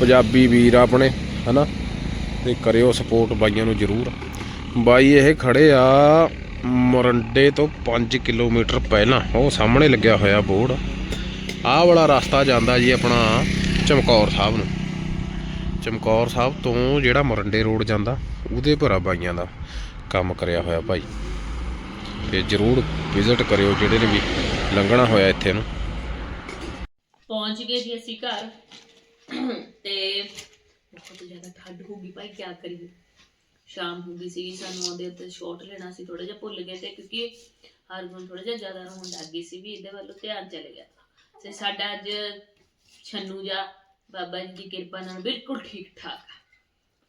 ਪੰਜਾਬੀ ਵੀਰ ਆ ਆਪਣੇ ਹਨਾ? ਤੇ ਕਰਿਓ ਸਪੋਰਟ ਬਾਈਆਂ ਨੂੰ ਜ਼ਰੂਰ। ਬਾਈ, ਇਹ ਖੜੇ ਆ ਮਰੰਡੇ ਤੋਂ 5 ਕਿਲੋਮੀਟਰ ਪਹਿਲਾਂ। ਉਹ ਸਾਹਮਣੇ ਲੱਗਿਆ ਹੋਇਆ ਬੋਰਡ। ਆਹ ਵਾਲਾ ਰਸਤਾ ਜਾਂਦਾ ਜੀ ਆਪਣਾ ਚਮਕੌਰ ਸਾਹਿਬ ਨੂੰ। ਚਮਕੌਰ ਸਾਹਿਬ ਤੋਂ ਜਿਹੜਾ ਮਰੰਡੇ ਰੋਡ ਜਾਂਦਾ, ਉਹਦੇ ਭਰਾ ਬਾਈਆਂ ਦਾ ਕੰਮ ਕਰਿਆ ਹੋਇਆ ਭਾਈ। ਤੇ ਜਰੂਰ ਵਿਜ਼ਿਟ ਕਰਿਓ ਜਿਹੜੇ ਨੇ ਵੀ ਲੰਘਣਾ ਹੋਇਆ ਇੱਥੇ ਨੂੰ। ਪਹੁੰਚ ਗਏ ਜੀ ਅਸੀਂ ਘਰ। ਤੇ ਬਹੁਤ ਜ਼ਿਆਦਾ ਠੰਡ ਹੋ ਗਈ ਭਾਈ ਕੀ ਕਰੀਏ। ਸ਼ਾਮ ਹੋ ਗਈ ਸੀ ਸਾਨੂੰ ਆਉਂਦੇ ਉੱਤੇ ਸ਼ਾਟ ਲੈਣਾ ਸੀ ਥੋੜਾ ਜਿਹਾ ਭੁੱਲ ਗਏ ਤੇ ਕਿਉਂਕਿ ਹਰਗੁਣ ਥੋੜਾ ਜਿਹਾ ਜ਼ਿਆਦਾ ਰੋਣ ਲੱਗ ਗਈ ਸੀ ਵੀ ਇਹਦੇ ਵੱਲੋਂ ਧਿਆਨ ਚਲੇ ਗਿਆ ਤੇ। ਸਾਡਾ ਅੱਜ ਛੰਨੂ ਜਾ ਬਾਬਾ ਜੀ ਦੀ ਕਿਰਪਾ ਨਾਲ ਬਿਲਕੁਲ ਠੀਕ ਠਾਕ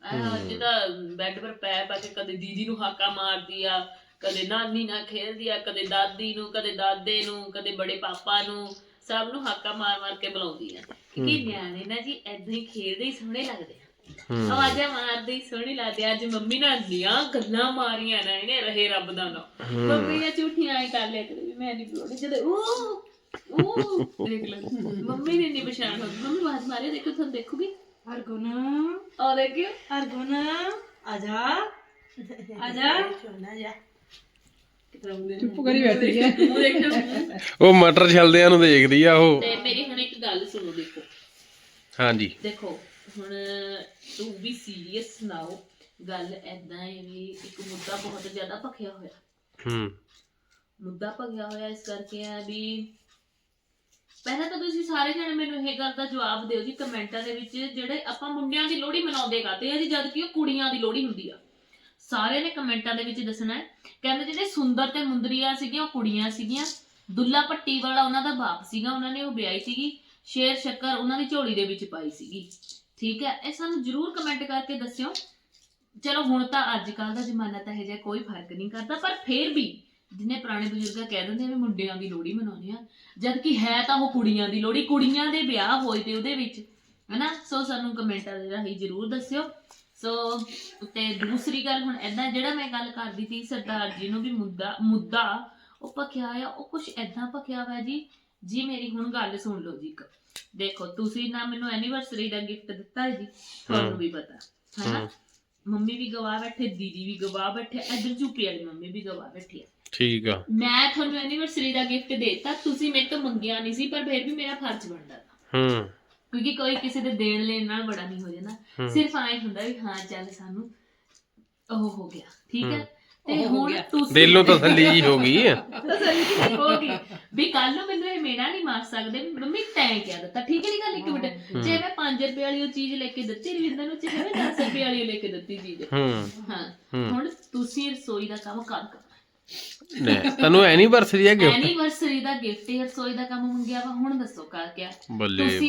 ਆ। ਅੱਜ ਤਾਂ ਬੈੱਡ ਪਰ ਪੈ ਪਾ ਕੇ ਕਦੇ ਦੀਦੀ ਨੂੰ ਹਾਕਾ ਮਾਰਦੀ ਆ ਕਦੇ ਨਾਨੀ ਨਾਲ ਖੇਡਦੀ ਆ ਕਦੇ ਦਾਦੀ ਨੂੰ ਕਦੇ ਦਾਦੇ ਨੂੰ ਕਦੇ ਬੜੇ ਪਾਪਾ ਨੂੰ ਸਭ ਨੂੰ ਹਾਕਾ ਮਾਰ ਮਾਰ ਕੇ ਬੁਲਾਉਂਦੀ ਆ। ਕਿਉਂਕਿ ਨਿਆਣੇ ਨਾ ਜੀ ਐਦਾਂ ਹੀ ਖੇਡਦੇ ਹੀ ਸੋਹਣੇ ਲੱਗਦੇ ਆ। ਆਵਾਜ਼ਾਂ ਮਾਰਦੇ ਹੀ ਸੋਹਣੀ ਲੱਗਦੀ ਆ। ਅੱਜ ਮੰਮੀ ਨਾਲ ਨੀਆਂ ਗੱਲਾਂ ਮਾਰੀਆਂ ਨਾ ਇਹਨੇ ਰਹੇ ਰੱਬ ਦਾ ਨਾ ਮੰਮੀ ਨੇ ਝੂਠੀਆਂ ਆਈ ਕਰ ਲਿਆ ਕਰੇ ਮੈਂ ਨਹੀਂ ਬੁਲਾਉਣੀ ਜਦੋਂ ਉਹ ਉਹ ਦੇਖ ਲਓ ਮੰਮੀ ਨੇ ਨਹੀਂ ਪਛਾਣ ਹੋਈ ਮੰਮੀ ਆਵਾਜ਼ ਮਾਰੇ ਦੇਖੋ ਤੁਹਾਨੂੰ ਦੇਖੂਗੀ। ਹਰਗੁਣ। ਆ ਦੇਖਿਓ ਹਰਗੁਣ ਆਜਾ ਆਜਾ ਸੋਨਾ ਜਾ। ਚੁੱਪ ਕਰੀ ਬੈਠੀ ਹੈ। ਉਹ ਦੇਖਿਓ ਉਹ ਮਟਰ ਛਲਦਿਆਂ ਨੂੰ ਦੇਖਦੀ ਆ ਉਹ। ਤੇ ਮੇਰੀ ਹੁਣ ਇੱਕ ਗੱਲ ਸੁਣੋ ਦੇਖੋ। ਹਾਂਜੀ। ਦੇਖੋ ਹੁਣ ਤੂੰ ਵੀ ਸੀਰੀਅਸ ਸੁਣਾਓ ਗੱਲ ਐਦਾਂ ਹੈ ਵੀ ਇੱਕ ਮੁੱਦਾ ਬਹੁਤ ਜ਼ਿਆਦਾ ਭਖਿਆ ਹੋਇਆ। ਹੂੰ। ਮੁੱਦਾ ਭਖਿਆ ਹੋਇਆ ਇਸ ਕਰਕੇ ਹੈ ਵੀ ਪਹਿਲਾਂ ਤਾਂ ਤੁਸੀਂ ਸਾਰੇ ਜਣੇ ਮੈਨੂੰ ਇਹ ਗੱਲ ਦਾ ਜਵਾਬ ਦਿਓ ਜੀ ਕਮੈਂਟਾਂ ਦੇ ਵਿੱਚ ਜਿਹੜੇ ਆਪਾਂ ਮੁੰਡਿਆਂ ਦੀ ਲੋਹੜੀ ਮਨਾਉਂਦੇ ਕਾਤੇ ਆ ਜੀ ਜਦ ਕਿ ਉਹ ਕੁੜੀਆਂ ਦੀ ਲੋਹੜੀ ਹੁੰਦੀ ਆ। ਸਾਰੇ ਨੇ ਕਮੈਂਟਾਂ ਦੇ ਵਿੱਚ ਦੱਸਣਾ ਹੈ। ਕਹਿੰਦੇ ਜਿਹੜੇ ਸੁੰਦਰ ਤੇ ਮੁੰਦਰੀਆਂ ਸੀਗੀਆਂ ਉਹ ਕੁੜੀਆਂ ਸੀਗੀਆਂ। ਦੁੱਲਾ ਭੱਟੀ ਵਾਲਾ ਉਹਨਾਂ ਦਾ ਬਾਪ ਸੀਗਾ ਉਹਨਾਂ ਨੇ ਉਹ ਵਿਆਹੀ ਸੀਗੀ। ਸ਼ੇਰ ਸ਼ੱਕਰ ਉਹਨਾਂ ਦੀ ਝੋਲੀ ਦੇ ਵਿੱਚ ਪਾਈ ਸੀਗੀ। ਠੀਕ ਹੈ, ਇਹ ਸਾਨੂੰ ਜਰੂਰ ਕਮੈਂਟ ਕਰਕੇ ਦੱਸਿਓ। ਚਲੋ, ਹੁਣ ਤਾਂ ਅੱਜ ਕੱਲ ਦਾ ਜ਼ਮਾਨਾ ਤਾਂ ਇਹ ਜਿਹਾ ਕੋਈ ਫ਼ਰਕ ਨਹੀਂ ਕਰਦਾ, ਪਰ ਫੇਰ ਵੀ ਜਿਨੇ ਪੁਰਾਣੇ ਬਜ਼ੁਰਗ ਕਹਿ ਦਿੰਦੇ ਆ ਮੁੰਡਿਆਂ ਦੀ ਲੋਹੜੀ ਮਨਾਉਂਦੇ ਆ ਜਦ ਕਿ ਹੈ ਤਾਂ ਉਹ ਕੁੜੀਆਂ ਦੀ ਲੋਹੜੀ, ਕੁੜੀਆਂ ਦੇ ਵਿਆਹ ਹੋਏ ਤੇ ਉਹਦੇ ਵਿੱਚ, ਹੈਨਾ? ਸੋ ਸਾਨੂੰ ਕਮੈਂਟਾਂ ਦੇ ਰਾਹੀਂ ਜਰੂਰ ਦੱਸਿਓ। ਸੋ, ਤੇ ਦੂਸਰੀ ਗੱਲ ਹੁਣ ਐਦਾਂ ਜਿਹੜਾ ਮੈਂ ਗੱਲ ਕਰਦੀ ਸੀ ਸਰਦਾਰ ਜੀ ਨੂੰ ਵੀ ਮੁੱਦਾ ਮੁੱਦਾ ਉਹ ਭਖਿਆ ਆ, ਉਹ ਕੁਝ ਐਦਾਂ ਭਖਿਆ ਹੋਇਆ ਜੀ ਜੀ ਮੇਰੀ ਹੁਣ ਗੱਲ ਸੁਣ ਲਓ ਜੀ ਇੱਕ ਦੇਖੋ ਤੁਸੀਂ ਨਾ ਮੈਨੂੰ ਐਨੀਵਰਸਰੀ ਦਾ ਗਿਫਟ ਦਿੱਤਾ ਹੈ ਜੀ ਤੁਹਾਨੂੰ ਵੀ ਪਤਾ ਹੈਨਾ ਹਮ। ਮੰਮੀ ਵੀ ਗਵਾ ਬੈਠੇ ਦੀਦੀ ਵੀ ਗਵਾ ਬੈਠੇ ਇੱਧਰ ਝੁੱਪੀ ਵਾਲੀ ਮੰਮੀ ਵੀ ਗਵਾ ਬੈਠੀ ਹੈ ਠੀਕ ਆ ਮੈਂ ਤੁਹਾਨੂੰ ਐਨੀਵਰਸਰੀ ਦਾ ਗਿਫਟ ਦੇਤਾ ਤੁਸੀਂ ਮੇਰੇ ਤੋਂ ਮੰਗਿਆ ਨਹੀਂ ਸੀ ਪਰ ਫਿਰ ਵੀ ਮੇਰਾ ਫਰਜ਼ ਬਣਦਾ। ਹੂੰ ਕਿਉਂਕਿ ਕੋਈ ਕਿਸੇ ਦੇ ਦੇਣ ਲੈਣ ਨਾਲ ਬੜਾ ਨਹੀਂ ਹੋ ਜਾਂਦਾ ਹੂੰ। ਸਿਰਫ ਐਂ ਹੁੰਦਾ ਵੀ ਹਾਂ ਚੱਲ ਸਾਨੂੰ ਉਹ ਹੋ ਗਿਆ ਠੀਕ ਹੈ ਹੂੰ। ਤੇ ਹੋ ਹੁਣ। ਤੁਸੀਂ ਦਿਲ ਨੂੰ ਤਸੱਲੀ ਜੀ ਹੋ ਗਈ ਤਸੱਲੀ ਹੋ ਗਈ। ਵੀ ਕੱਲ ਨੂੰ ਮੈਨੂੰ ਇਹ ਮੇਰਾ ਨਹੀਂ ਮਾਰ ਸਕਦੇ। ਮੰਮੀ ਤੈਂ ਕਿਹਾ ਦਿੱਤਾ। ਠੀਕ ਹੈ ਨਹੀਂ ਗੱਲ ਇੱਕ ਮਿੰਟ। ਜੇ ਮੈਂ 5 ਰੁਪਏ ਵਾਲੀ ਉਹ ਚੀਜ਼ ਲੈ ਕੇ ਦਿੱਤੀ ਰਵਿੰਦਰ ਨੂੰ ਚਾਹੇ ਮੈਂ 10 ਰੁਪਏ ਵਾਲੀ ਲੈ ਕੇ ਦਿੱਤੀ ਚੀਜ਼। ਹੂੰ। ਹਾਂ। ਹੂੰ। ਹੁਣ ਤੁਸੀਂ ਰਸੋਈ ਦਾ ਕੰਮ ਕਰ ਕਰ। ਲੈ ਤੈਨੂੰ ਐਨੀਵਰਸਰੀ ਆ ਗਿਫਟ ਐਨੀਵਰਸਰੀ ਦਾ ਗਿਫਟ ਹੈ ਰਸੋਈ ਦਾ ਕੰਮ ਮੰਗਿਆ ਵਾ। ਹੁਣ ਦੱਸੋ ਕਰ ਕਿਆ। ਬੱਲੇ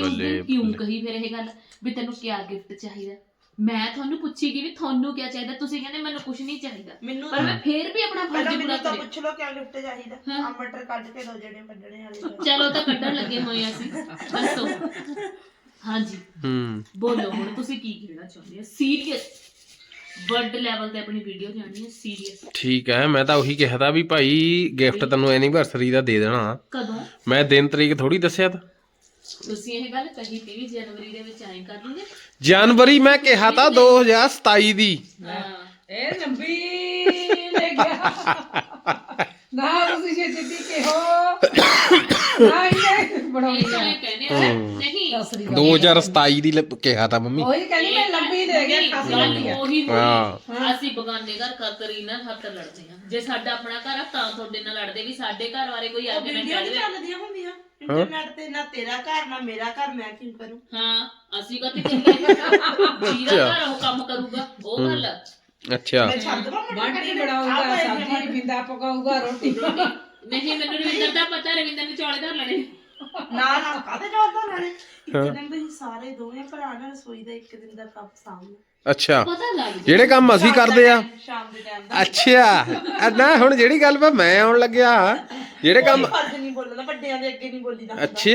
ਕਿਉਂ। ਕਹੀ ਫਿਰ ਇਹ ਗੱਲ? ਵੀ ਤੈਨੂੰ ਕਿਆ ਗਿਫਟ ਚਾਹੀਦਾ? ਮੈਂ ਤੁਹਾਨੂੰ ਪੁੱਛੀਗੀ ਵੀ ਤੁਹਾਨੂੰ ਕਿਆ ਚਾਹੀਦਾ? ਤੁਸੀਂ ਕਹਿੰਦੇ ਮੈਨੂੰ ਕੁਝ ਨਹੀਂ ਚਾਹੀਦਾ। ਮੈਨੂੰ ਪਰ ਮੈਂ ਫੇਰ ਵੀ ਆਪਣਾ ਪਹਿਲਾਂ ਫਰਜ਼ ਪੂਰਾ ਮੈਨੂੰ ਤਾਂ ਕਰਿਆ। ਪੁੱਛ ਲਓ ਕਿਆ ਗਿਫਟ ਚਾਹੀਦਾ। ਹਾਂ। ਆ ਮਟਰ ਕੱਢ ਕੇ ਦੋ ਜਿਹੜੇ ਵੱਢਣੇ ਵਾਲੇ ਚਲੋ ਤਾਂ ਕੱਢਣ ਲੱਗੇ ਹੋਏ ਆ ਅਸੀਂ। ਦੱਸੋ। ਹਾਂਜੀ। ਹੂੰ। ਬੋਲੋ ਹੁਣ ਤੁਸੀਂ ਕੀ ਕਹਿਣਾ ਚਾਹੁੰਦੇ ਹੋ? ਸੀਰੀਅਸ ਵਰਡ ਲੈਵਲ ਤੇ ਆਪਣੀ ਵੀਡੀਓ ਜਾਣੀ ਹੈ ਸੀਰੀਅਸ ਠੀਕ ਹੈ ਮੈਂ ਤਾਂ ਉਹੀ ਕਿਹਾ ਤਾ ਵੀ ਭਾਈ ਗਿਫਟ ਤੈਨੂੰ ਐਨੀਵਰਸਰੀ ਦਾ ਦੇ ਦੇਣਾ। ਕਦੋਂ? ਮੈਂ ਦਿਨ ਤਰੀਕ ਥੋੜੀ ਦੱਸਿਆ ਤਾ। ਤੁਸੀਂ ਇਹ ਗੱਲ ਕਹੀ ਤੀ ਵੀ ਜਨਵਰੀ ਦੇ ਵਿੱਚ ਐਂ ਕਰ ਦੂੰਗੇ ਜਨਵਰੀ ਮੈਂ ਕਿਹਾ ਤਾ 2027 ਦੀ। ਹਾਂ। ਇਹ ਲੰਬੀ ਲੈ ਗਿਆ। ਨਾ ਤੁਸੀਂ ਜੇ ਜਿੱਦੀ ਕਿ ਹੋ ਨਾ ਇਹ ਬਣਾਉਣੀ ਕਹਿੰਦੇ ਆ ਨਹੀਂ। 2027 ਦੀ ਲ- ਕਿਹਾ ਤਾ ਮੰਮੀ। ਉਹੀ ਕਹਿੰਦੀ ਮੈਂ ਲੰਬੀ ਦੇ ਗਿਆ ਖਾਸੀ ਲੰਬੀ ਆ। ਉਹੀ ਹਾਂ। ਅਸੀਂ ਬਗਾਨੇ ਘਰ ਕਤਰੀ ਨਾਲ ਖਾਤਰ ਲੜਦੇ ਆ ਜੇ ਸਾਡਾ ਆਪਣਾ ਘਰ ਆ ਤਾਂ ਤੁਹਾਡੇ ਨਾਲ ਲੜਦੇ ਵੀ ਸਾਡੇ ਘਰ ਬਾਰੇ ਕੋਈ ਆ ਕੇ ਨਾ ਵੀਡੀਓ ਨਹੀਂ ਚੱਲਦੀਆਂ ਹੁੰਦੀਆਂ। ਇੰਟਰਨੈਟ ਤੇ ਨਾ ਤੇਰਾ ਘਰ ਨਾ ਮੇਰਾ ਘਰ ਮੈਂ ਕਿਉਂ ਕਰੂੰ? ਹਾਂ ਅਸੀਂ ਕਦੇ ਕਹਿੰਦੇ ਜੀਰਾ ਘਰ ਉਹ ਕੰਮ ਕਰੂਗਾ ਉਹ ਗੱਲ ਆ। ਅੱਛਾ। ਮੈਂ ਛੱਡ ਦਵਾਂ ਮਟਰ ਬਾਟੀ? ਬਣਾਊਗਾ ਨੇ ਸਬਜ਼ੀ ਬਿੰਦਾ ਪਕਾਊਗਾ ਰੋਟੀ। ਨਹੀਂ ਮੈਨੂੰ ਰਵਿੰਦਰ ਦਾ ਪਤਾ ਰਵਿੰਦਰ ਨੇ ਚੌਲੇ ਧਰ ਲੈਣੇ। ਨਾ ਨਾ ਕਾਹਦੇ ਜਵਾਬ ਲੈਣੇ ਇੱਕ ਦਿਨ ਤੁਸੀਂ ਸਾਰੇ ਦੋਵੇਂ ਭਰਾ ਨਾਲ ਰਸੋਈ ਦਾ ਇੱਕ ਦਿਨ ਦਾ ਕੱਪ ਸਾਹਮਣੇ ਅੱਛਾ। ਪਤਾ ਲੱਗ ਜਾ ਜਿਹੜੇ ਕੰਮ ਅਸੀਂ ਕਰਦੇ ਆ। ਸ਼ਾਮ ਦੇ ਟਾਈਮ ਦਾ। ਅੱਛਾ। ਨਾ ਹੁਣ ਜਿਹੜੀ ਗੱਲ ਵਾ ਮੈਂ ਆਉਣ ਲੱਗਿਆ ਜਿਹੜੇ ਕੰਮ ਫਰਜ਼ ਨਹੀਂ ਬੋਲਣਾ ਵੱਡਿਆਂ ਦੇ ਅੱਗੇ ਨਹੀਂ ਬੋਲੀਦਾ ਹੁੰਦਾ। ਅੱਛਾ।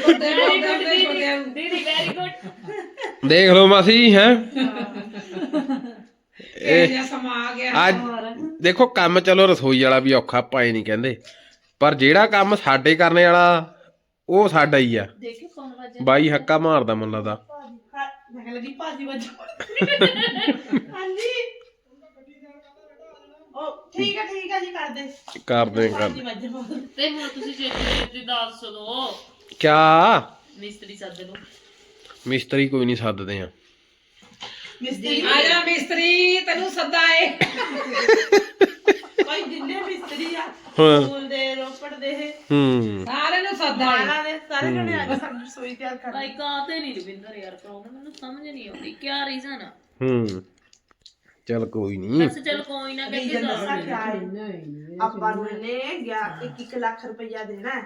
ਛੋਟੇ ਵੈਰੀ ਬੋਲਦੇ ਗੁੱਡ ਹੁੰਦੇ, ਛੋਟਿਆਂ ਨੂੰ। ਦੀਦੀ ਦੀਦੀ ਵੈਰੀ ਗੁੱਡ ਦੇਖ ਲਓ ਮਾਸੀ ਹੈ। ਇਹ ਜਿਹਾ ਸਮਾਂ ਆ ਗਿਆ ਅੱਜ ਦੇਖੋ ਕੰਮ ਚਲੋ ਰਸੋਈ ਵਾਲਾ ਵੀ ਔਖਾ ਆਪਾਂ ਇਹ ਨਹੀਂ ਕਹਿੰਦੇ। ਪਰ ਜਿਹੜਾ ਕੰਮ ਸਾਡੇ ਕਰਨੇ ਵਾਲਾ ਉਹ ਸਾਡਾ ਹੀ ਆ। ਦੇਖੀ ਕੌਣ ਵਜਾ ਬਾਈ ਹੱਕਾ ਮਾਰਦਾ ਮੈਨੂੰ ਲੱਗਦਾ ਭਾਜੀ ਹਾਂ, ਮੈਂ ਕਿਹਾ ਲੱਗੀ ਭਾਜੀ ਵੱਜ। ਹਾਂਜੀ। ਉਹ ਠੀਕ ਹੈ ਠੀਕ ਹੈ ਜੀ ਕਰਦੇ। ਕਰਦੇ ਭਾਜੀ ਕਰਦੇ ਵੱਜ। ਤੇ ਹੁਣ ਤੁਸੀਂ ਛੇਤੀ ਛੇਤੀ ਦੱਸ ਦੋ ਕਿਆ? ਮਿਸਤਰੀ ਸੱਦ ਲਓ। ਮਿਸਤਰੀ ਕੋਈ ਨਹੀਂ ਸੱਦਦੇ ਆ। ਮਿਸਤਰੀ ਆ ਜਾ ਮਿਸਤਰੀ ਤੈਨੂੰ ਸੱਦਾ ਏ। ਕੋਈ ਜਿੰਨੇ ਮਿਸਤਰੀ ਆ ਹਾਂ। ਸਕੂਲ ਦੇ ਰੋਪੜ ਦੇ ਹੂੰ। ਸਾਰਿਆਂ ਨੂੰ ਸੱਦਾ ਏ। ਦੇ ਸਾਰੇ ਜਣੇ ਆ ਕੇ ਸਾਨੂੰ ਰਸੋਈ ਤਿਆਰ ਕਰ ਭਾਈ ਕਾਤੇ ਨਹੀਂ ਰਵਿੰਦਰ ਯਾਰ ਪ੍ਰੋਬਲਮ ਮੈਨੂੰ ਸਮਝ ਨਹੀਂ ਆਉਂਦੀ ਕੀ ਰੀਜ਼ਨ ਆ? ਹੂੰ। ਚਲ ਕੋਈ ਨਹੀਂ ਬਸ ਚਲ ਕੋਈ ਨਾ ਕਹਿੰਦੇ ਰੀਜਨ ਦੱਸਾਂ ਕਿਆ ਹੈ ਆਪਾਂ ਨੂੰ ਇਹਨੇ ਗਿਆ 1 ਲੱਖ ਰੁਪਇਆ ਦੇਣਾ ਹੈ।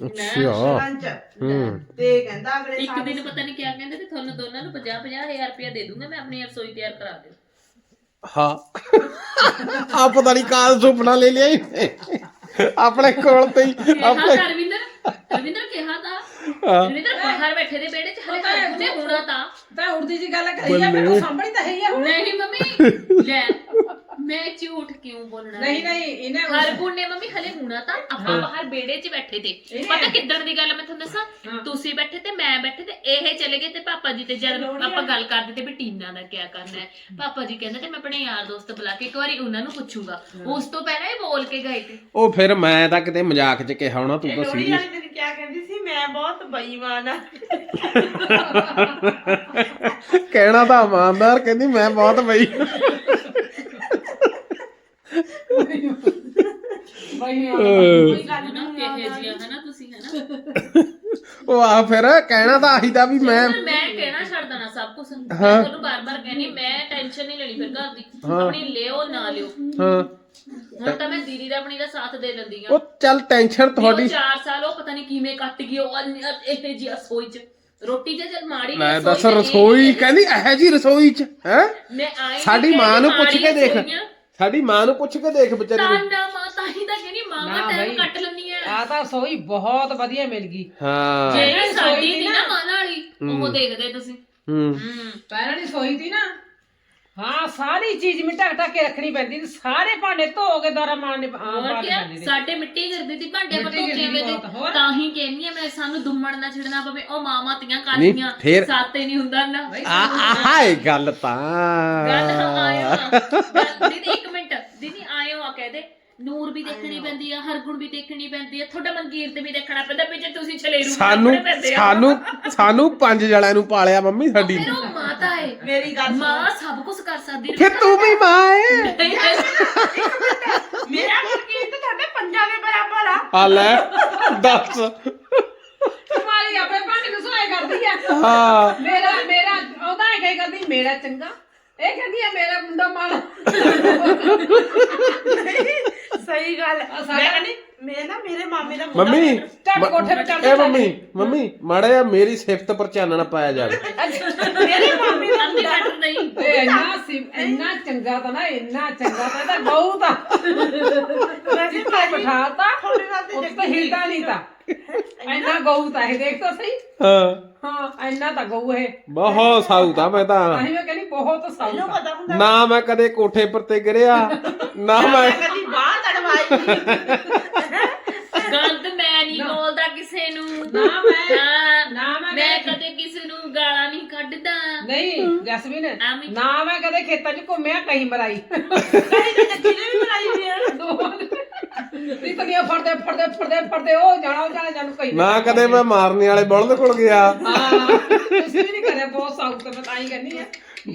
ਅੱਛਾ। ਲੰਚ ਹੂੰ। ਤੇ ਕਹਿੰਦਾ ਅਗਲੇ ਇੱਕ ਦਿਨ ਪਤਾ ਨਹੀਂ ਕਿਆ ਕਹਿੰਦੇ ਤੇ ਤੁਹਾਨੂੰ ਦੋਨਾਂ ਨੂੰ 50 50000 ਰੁਪਇਆ ਦੇ ਦੂੰਗਾ ਮੈਂ ਆਪਣੀ ਰਸੋਈ ਤਿਆਰ ਕਰਾ ਦਿਓ। ਹਾਂ। ਆ ਪਤਾ ਨਹੀਂ ਕਾਲ ਸੁਪਨਾ ਲੈ ਲਿਆ। ਆਪਣੇ ਕੋਲ ਤੇ ਹੀ ਕਿਹਾ ਆਪਣੇ ਤਾਂ ਰਵਿੰਦਰ ਰਵਿੰਦਰ ਕਿਹਾ ਤਾਂ। ਰਵਿੰਦਰ ਬਾਹਰ ਬੈਠੇ ਦੇ ਵਿਹੜੇ 'ਚ ਹਲੇ ਹਰ ਨੇ ਹੋਣਾ ਤਾਂ। ਤਾਂ ਉੜਦੀ ਜੀ ਗੱਲ ਕਰੀ ਆ ਮੈਨੂੰ ਸਾਂਭਣੀ ਤਾਂ ਹੈ ਹੀ ਆ ਹੁਣ। ਨਹੀਂ ਮੰਮੀ ਲੈ ਮੈਂ ਝੂਠ ਕਿਉਂ ਬੋਲਣਾ ਨਹੀਂ ਨਹੀਂ ਇਹਨੇ ਹਰ ਗੁਣ ਨੇ ਮੰਮੀ ਹਲੇ ਹੋਣਾ ਤਾਂ ਆਪਾਂ ਬਾਹਰ ਬੇੜੇ 'ਚ ਬੈਠੇ ਤੇ। ਪਤਾ ਕਿੱਦਣ ਦੀ ਗੱਲ ਮੈਂ ਤੁਹਾਨੂੰ ਦੱਸਾਂ? ਤੁਸੀਂ ਬੈਠੇ ਤੇ ਮੈਂ ਬੈਠੇ ਤੇ ਇਹ ਚਲੇ ਗਏ ਤੇ ਪਾਪਾ ਜੀ ਤੇ ਜਦ ਆਪਾਂ ਗੱਲ ਕਰਦੇ ਤੇ ਵੀ ਟੀਨਾ ਦਾ ਕੀ ਕਰਨਾ ਹੈ। ਪਾਪਾ ਜੀ ਕਹਿੰਦੇ ਤੇ ਮੈਂ ਆਪਣੇ ਯਾਰ ਦੋਸਤ ਬੁਲਾ ਕੇ ਇੱਕ ਵਾਰੀ ਉਹਨਾਂ ਨੂੰ ਪੁੱਛੂਗਾ। ਉਸ ਤੋਂ ਪਹਿਲਾਂ ਇਹ ਬੋਲ ਕੇ ਗਏ ਤੇ। ਉਹ ਫਿਰ ਮੈਂ ਤਾਂ ਕਿਤੇ ਮਜ਼ਾਕ 'ਚ ਕਿਹਾ ਹੋਣਾ ਤੂੰ ਤਾਂ ਲੋੜੀ ਸੀਰੀਅਸ। ਵਾਲੀ ਦਿਨ ਕਿਆ ਕਹਿੰਦੀ ਸੀ? ਮੈਂ ਬਹੁਤ ਬੇਈਮਾਨ ਆ। ਕਹਿਣਾ ਤਾਂ ਇਮਾਨਦਾਰ ਕਹਿੰਦੀ ਮੈਂ ਬਹੁਤ ਬਈ ਬਈ ਕੋਈ ਗੱਲ ਨਾ ਕਿਹੇ ਜਿਹਾ ਹਨਾ ਤੁਸੀਂ ਹਨਾ ਉਹ ਆ ਫਿਰ ਕਹਿਣਾ ਤਾਂ ਆਹੀ ਦਾ ਵੀ ਮੈਂ ਮੈਂ ਮੈਂ ਕਹਿਣਾ ਛੱਡ ਦੇਣਾ ਸਭ ਕੁਝ ਮੈਂ ਤੁਹਾਨੂੰ ਬਾਰ-ਬਾਰ ਕਹਿੰਦੀ ਮੈਂ ਟੈਨਸ਼ਨ ਨਹੀਂ ਲੈਣੀ ਫਿਰ ਘਰ ਦੀ। ਆਪਣੀ ਲਿਓ ਨਾ ਲਿਓ। ਹਾਂ। ਹੁਣ ਤਾਂ ਮੈਂ ਦੀਦੀ ਦਾ ਆਪਣੀ ਦਾ ਸਾਥ ਦੇ ਲੈਂਦੀ ਆ। ਉਹ ਚੱਲ ਟੈਨਸ਼ਨ ਤੁਹਾਡੀ 4 ਸਾਲ ਉਹ ਪਤਾ ਨਹੀਂ ਕਿਵੇਂ ਕੱਟ ਗਈ ਉਹ ਇਹ ਜੀ ਰਸੋਈ ਚ। ਰੋਟੀ ਤੇ ਜਦ ਮਾੜੀ ਲੈ ਦੱਸ ਚ ਇਹ- ਰਸੋਈ ਕਹਿੰਦੀ ਇਹੋ ਜੀ ਰਸੋਈ 'ਚ ਹੈ? ਮੈਂ ਆਈ ਸਾਡੀ ਮਾਂ ਨੂੰ ਕਹਿੰਦੀ ਪੁੱਛ ਕੇ ਦੇਖ। ਰਸੋਈਆਂ। ਸਾਡੀ ਮਾਂ ਨੂੰ ਪੁੱਛ ਕੇ ਦੇਖ ਵਿਚਾਰੀ ਤਾਂ ਨੂੰ ਨਾ ਮਾਂ ਤਾਂ ਹੀ ਤਾਂ ਕਹਿੰਦੀ ਮਾਂ ਨਾ ਟਾਈਮ ਬਈ। ਕੱਟ ਲੈਂਦੀ ਆ। ਆ ਤਾਂ ਸੋਈ ਬਹੁਤ ਵਧੀਆ ਮਿਲ ਗਈ। ਹਾਂ। ਜਿਹੜੀ ਸਾਡੀ ਦੀ ਨਾ- ਨਾ। ਮਾਂ ਵਾਲੀ ਉਹ ਦੇਖਦੇ ਤੁਸੀਂ। ਹੂੰ। ਹੂੰ। ਪਹਿਲਾਂ ਦੀ ਸੋਈ ਤੀ ਨਾ ਹਾਂ ਸਾਰੀ ਚੀਜ਼ ਮਿਟਾ ਢੱਕ ਕੇ ਰੱਖਣੀ ਪੈਂਦੀ ਸੀ। ਸਾਰੇ ਭਾਂਡੇ ਧੋ ਕੇ ਦਾਰਾ ਮਾਰਨੇ ਆ ਹੋਰ ਮਾਰਨੇ ਕੀ ਸੀ। ਸਾਡੇ ਮਿੱਟੀ ਕਰਦੀ ਸੀ ਭਾਂਡੇ ਪਰ ਮਿੱਟੀ ਧੋਕੇ ਗਿਰਦੀ ਵੇ ਬਹੁਤ, ਹੋਰ? ਤਾਂ ਹੀ ਕਹਿੰਦੀ ਆ ਮੈਂ ਸਾਨੂੰ ਦੁੰਮਣ ਨਾ ਛਿੜਨਾ ਪਵੇ। ਉਹ ਮਾਵਾਂ ਤੀਆਂ ਨਹੀਂ, ਕਾਲੀਆਂ ਫੇਰ- ਸਾਤੇ ਨਹੀਂ ਹੁੰਦਾ ਨਾ। ਆ ਆਹ ਇਹ ਗੱਲ ਤਾਂ। ਗੱਲ ਹਾਂ *laughs* ਦੀਦੀ ਇੱਕ ਕਹਦੇ ਨੂਰ ਵੀ ਦੇਖਣੀ ਪੈਂਦੀ ਆ ਹਰਗੁਣ ਵੀ ਦੇਖਣੀ ਪੈਂਦੀ ਆ। ਤੁਹਾਡਾ ਮਨਕੀਰ ਤੇ ਵੀ ਦੇਖਣਾ ਪੈਂਦਾ ਪਿੱਛੇ ਤੁਸੀਂ ਛਲੇਰੂ ਸਾਨੂੰ। ਸਾਨੂੰ ਸਾਨੂੰ ਪੰਜ ਜਣਿਆਂ ਨੂੰ ਪਾਲਿਆ ਮੰਮੀ ਸਾਡੀ ਫਿਰ ਉਹ ਮਾਤਾ ਏ। ਮੇਰੀ ਗੱਲ ਸੁਣ। ਮਾਂ ਸਭ ਕੁਝ ਕਰ ਸਕਦੀ ਫਿਰ ਤੂੰ ਵੀ ਮਾਂ ਏ। ਮੇਰਾ ਮੁਰਗੀ ਤਾਂ ਤੁਹਾਡੇ ਪੰਜਾਂ ਦੇ ਬਰਾਬਰ ਆ। ਆ ਲੈ ਦੱਸ। ਤੁਹਾਡੀ ਆਪਣੇ ਭਾਂਡੇ ਨੂੰ ਸਹਾਇ ਕਰਦੀ ਆ। ਹਾਂ। ਮੇਰਾ ਮੇਰਾ ਉਹਦਾ ਇਹ ਕੀ ਕਰਦੀ ਮੇਰਾ ਚੰਗਾ। ਇਹ ਕਹਿੰਦੀ ਆ ਮੇਰਾ ਮੁੰਡਾ ਮਾੜਾ। ਸਹੀ ਗੱਲ। ਹੈ। ਮੈਂ ਕਹਿੰਦੀ ਮੈਂ ਨਾ ਮੇਰੇ ਮਾਮੇ ਦਾ ਮੁੰਡਾ ਮੰਮੀ ਝੱਟ ਕੋਠੇ ਤੇ ਚੜ੍ਹ ਇਹ ਮੰਮੀ ਮੰਮੀ ਮਾੜਾ ਮੇਰੀ ਸਿਫਤ ਪਰ ਚਾਨਣਾ ਪਾਇਆ ਜਾਵੇ। ਮੇਰੇ ਮਾਮੇ ਦਾ ਕੱਟ ਨਹੀਂ। ਤੇ ਇੰਨਾ ਸੀ ਇੰਨਾ ਚੰਗਾ ਤਾਂ ਨਾ ਇੰਨਾ ਚੰਗਾ ਤਾਂ ਇਹਦਾ ਬਹੁਤ ਆ ਵੈਸੇ ਜਿੱਥੇ ਭਾਜੀ ਬਿਠਾਤਾ ਤੁਹਾਡੇ ਨਾਲ ਤੇ ਉਹ ਤਾਂ ਹਿਲਦਾ ਨਹੀਂ ਤਾਂ। ਇੰਨਾ ਗਊ ਤਾਂ ਇਹ ਦੇਖ ਤਾਂ ਸਹੀ। ਹਾਂ। ਹਾਂ ਇੰਨਾ ਤਾਂ ਗਊ ਇਹ। ਬਹੁਤ ਸਾਊ ਤਾਂ ਮੈਂ ਤਾਂ। ਤਾਂ ਹੀ ਮੈਂ ਕਹਿੰਦੀ ਬਹੁਤ ਸਾਊ ਇਹਨੂੰ ਤਾਂ। ਪਤਾ ਹੁੰਦਾ ਨਾ ਮੈਂ ਕਦੇ ਕੋਠੇ ਪਰ ਤੇ ਗਿਰਿਆ ਨਾ ਮੈਂ ਕਦੀ ਬਾਹਰ ਤੜਵਾਈ। ਨਹੀਂ ਬੋਲਦਾ ਕਿਸੇ ਨੂੰ ਨਾ ਮੈਂ ਹਾਂ, ਨਾ ਮੈਂ ਮੈਂ ਕਦੇ- ਕਦੇ ਕਿਸੇ ਨੂੰ ਗਾਲਾਂ ਨਹੀਂ ਕੱਢਦਾ। ਨਹੀਂ ਜਸਮੀਨ। ਨਾ ਮੈਂ ਕਦੇ ਖੇਤਾਂ 'ਚ ਘੁੰਮਿਆ ਕਹੀਂ ਮਰਾਈ ਕਦੀ ਤਾਂ ਨੇ ਵੀ ਬਣਾਈ ਹੋਈ ਹੈ ਇਤਨੀਆਂ ਫੜਦੇ ਫੜਦੇ ਫੜਦੇ ਫੜਦੇ ਉਹ ਜਾਣਾ ਉਹ ਜਾਣਾ ਜਾਨੂੰ ਕਹੀਂ ਨਾ ਕਦੇ ਮੈਂ ਮਾਰਨੇ ਵਾਲੇ ਬਲਦ ਕੋਲ ਗਿਆ। ਹਾਂ ਤੁਸੀਂ ਵੀ ਨਹੀਂ ਕਰਿਆ ਬਹੁਤ ਸਾਊ ਤਾਂ ਮੈਂ ਤਾਂ ਹੀ ਕਹਿੰਦੀ ਆ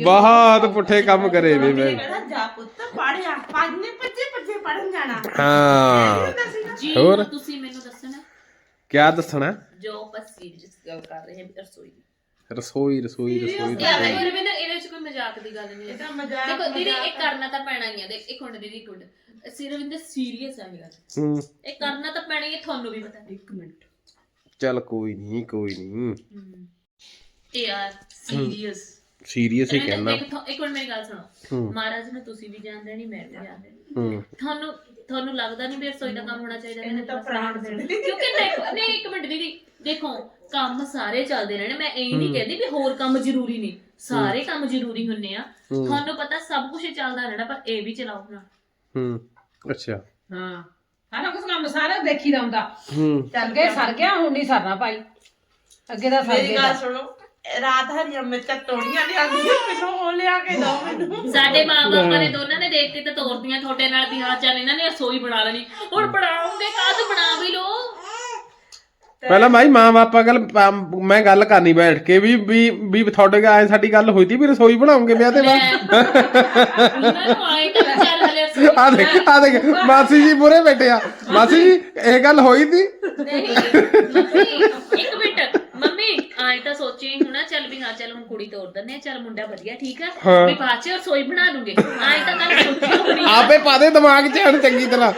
ਬਹੁਤ ਪੁੱਠੇ ਕੰਮ ਕਰੇ ਵੇ ਮੈਂ। ਕਹਿੰਦਾ ਜਾ ਪੁੱਤ ਪੜਿਆ ਪੰਜ ਨੇ ਪੱਜੇ ਪੱਜੇ ਪੜਨ ਜਾਣਾ। ਹਾਂ। ਜੀ ਹੋਰ? ਤੁਸੀਂ ਕਿਆ ਦੱਸਣਾ? ਜੋ ਆਪਾਂ ਸੀਰੀਅਸ ਗੱਲ ਕਰ ਰਹੇ ਹਾਂ ਰਸੋਈ ਦੀ। ਰਸੋਈ ਰਸੋਈ ਰਸੋਈ ਯਾਰ ਰਵਿੰਦਰ ਇਹਦੇ ਵਿੱਚ ਕੋਈ ਮਜ਼ਾਕ ਦੀ ਗੱਲ ਨਹੀਂ ਹੈ। ਇਹਦਾ ਮਜ਼ਾਕ ਦੇਖੋ ਦੀਦੀ ਇਹ ਕਰਨਾ ਤਾਂ ਪੈਣਾ ਹੀ ਆ। ਦੇਖ ਇੱਕ ਮਿੰਟ ਦੀਦੀ ਇੱਕ ਮਿੰਟ। ਸਿਰਵਿੰਦਰ ਸੀਰੀਅਸ ਆ ਇਹ ਗੱਲ ਹੂੰ। ਇਹ ਕਰਨਾ ਤਾਂ ਪੈਣਾ ਹੀ ਹੈ ਤੁਹਾਨੂੰ ਵੀ ਪਤਾ ਇੱਕ ਮਿੰਟ। ਚੱਲ ਕੋਈ ਨਹੀਂ ਕੋਈ ਨਹੀਂ। ਇਹ ਯਾਰ ਸੀਰੀਅਸ ਸੀਰੀਅਸ ਹੀ ਕਹਿਣਾ। ਇੱਕ ਮਿੰਟ ਮੇਰੀ ਗੱਲ ਸੁਣੋ। ਹੂੰ। ਮਹਾਰਾਜ ਨੇ ਤੁਸੀਂ ਵੀ ਜਾਣਦੇ ਨਹੀਂ ਮੈਂ ਵੀ ਜਾਣਦੇ। ਹੂੰ। ਤੁਹਾਨੂੰ ਤੁਹਾਨੂੰ ਲੱਗਦਾ ਨਹੀਂ ਵੀ ਰਸੋਈ ਦਾ ਕੰਮ ਹੋਣਾ ਚਾਹੀਦਾ ਇਹਨੇ ਤਾਂ ਪ੍ਰਾਣ ਦੇਣੇ ਕਿਉਂਕਿ ਦੇਖੋ ਨਹੀਂ ਇੱਕ ਮਿੰਟ ਦੀਦੀ ਦੇਖੋ ਕੰਮ ਸਾਰੇ ਚੱਲਦੇ ਰਹਿਣੇ। ਮੈਂ ਇਹ ਨਹੀਂ ਕਹਿੰਦੀ ਵੀ ਹੋਰ ਕੰਮ ਜ਼ਰੂਰੀ ਨਹੀਂ ਸਾਰੇ ਕੰਮ ਜ਼ਰੂਰੀ ਹੁੰਨੇ ਆ। ਤੁਹਾਨੂੰ ਪਤਾ ਸਭ ਕੁਝ ਚੱਲਦਾ ਰਹਿਣਾ ਪਰ ਇਹ ਵੀ ਚਲਾਓ ਨਾ ਹੂੰ ਅੱਛਾ। ਹਾਂ। ਸਾਰਾ ਕੁਝ ਕੰਮ ਸਾਰਾ ਦੇਖੀਦਾ ਹੁੰਦਾ। ਹੂੰ ਅੱਗੇ ਸਰ ਗਿਆ ਹੁਣ ਨਹੀਂ ਸਰਨਾ ਭਾਈ। ਅੱਗੇ ਦਾ ਸਰ ਮੇਰੀ ਗਿਆ। ਗੱਲ ਸੁਣੋ। ਰਾਤ ਹਰੀਆਂ ਮਿਰਚਾਂ ਤੋੜੀਆਂ ਲਿਆਂਦੀਆਂ ਮੈਨੂੰ ਉਹ ਲਿਆ ਕੇ ਦੋ ਮੈਨੂੰ। ਸਾਡੇ ਮਾਪੇ ਨੇ ਦੋਨਾਂ ਨੇ ਦੇਖ ਕੇ ਤੇ ਤੋਰਦੀਆਂ ਤੁਹਾਡੇ ਨਾਲ ਵੀ ਹਾਂ ਚੱਲ ਇਹਨਾਂ ਨੇ ਰਸੋਈ ਬਣਾ ਲੈਣੀ। ਹੁਣ ਬਣਾਉਂਗੇ ਕਾਹਦ ਬਣਾ ਵੀ ਲੋ ਪਹਿਲਾਂ ਭਾਈ ਮਾਂ ਬਾਪਾ ਗੱਲ ਮੈਂ ਗੱਲ ਕਰਨੀ ਬੈਠ ਕੇ ਵੀ ਵੀ ਵੀ ਤੁਹਾਡੇ ਐ ਸਾਡੀ ਗੱਲ ਹੋਈ ਤੀ ਵੀ ਰਸੋਈ ਬਣਾਉਂਗੇ ਵਿਆਹ ਤੇ ਬਾਅਦ। ਆ ਦੇਖ ਆ ਦੇਖ ਮਾਸੀ ਜੀ ਪੂਰੇ ਬੈਠੇ ਆ। ਮਾਸੀ ਜੀ ਇਹ ਗੱਲ ਹੋਈ ਤੀ? ਨਹੀਂ ਮੰਮੀ ਇੱਕ ਮਿੰਟ। ਮੰਮੀ ਆਏ ਤਾਂ ਸੋਚੀ ਹੁਣ ਚੱਲ ਵੀ ਹਾਂ ਚੱਲ ਹੁਣ ਕੁੜੀ ਤੋਰ ਦਿੰਦੇ ਆ ਚੱਲ ਮੁੰਡਾ ਵਧੀਆ ਠੀਕ ਆ। ਵੀ ਬਾਅਦ ਚ ਰਸੋਈ ਬਣਾ ਲੂਗੇ। ਆਏ ਤਾਂ ਗੱਲ ਸੋਚੀ। ਆਪੇ ਪਾ ਦੇ ਦਿਮਾਗ 'ਚ ਹੁਣ ਚੰਗੀ ਤਰ੍ਹਾਂ।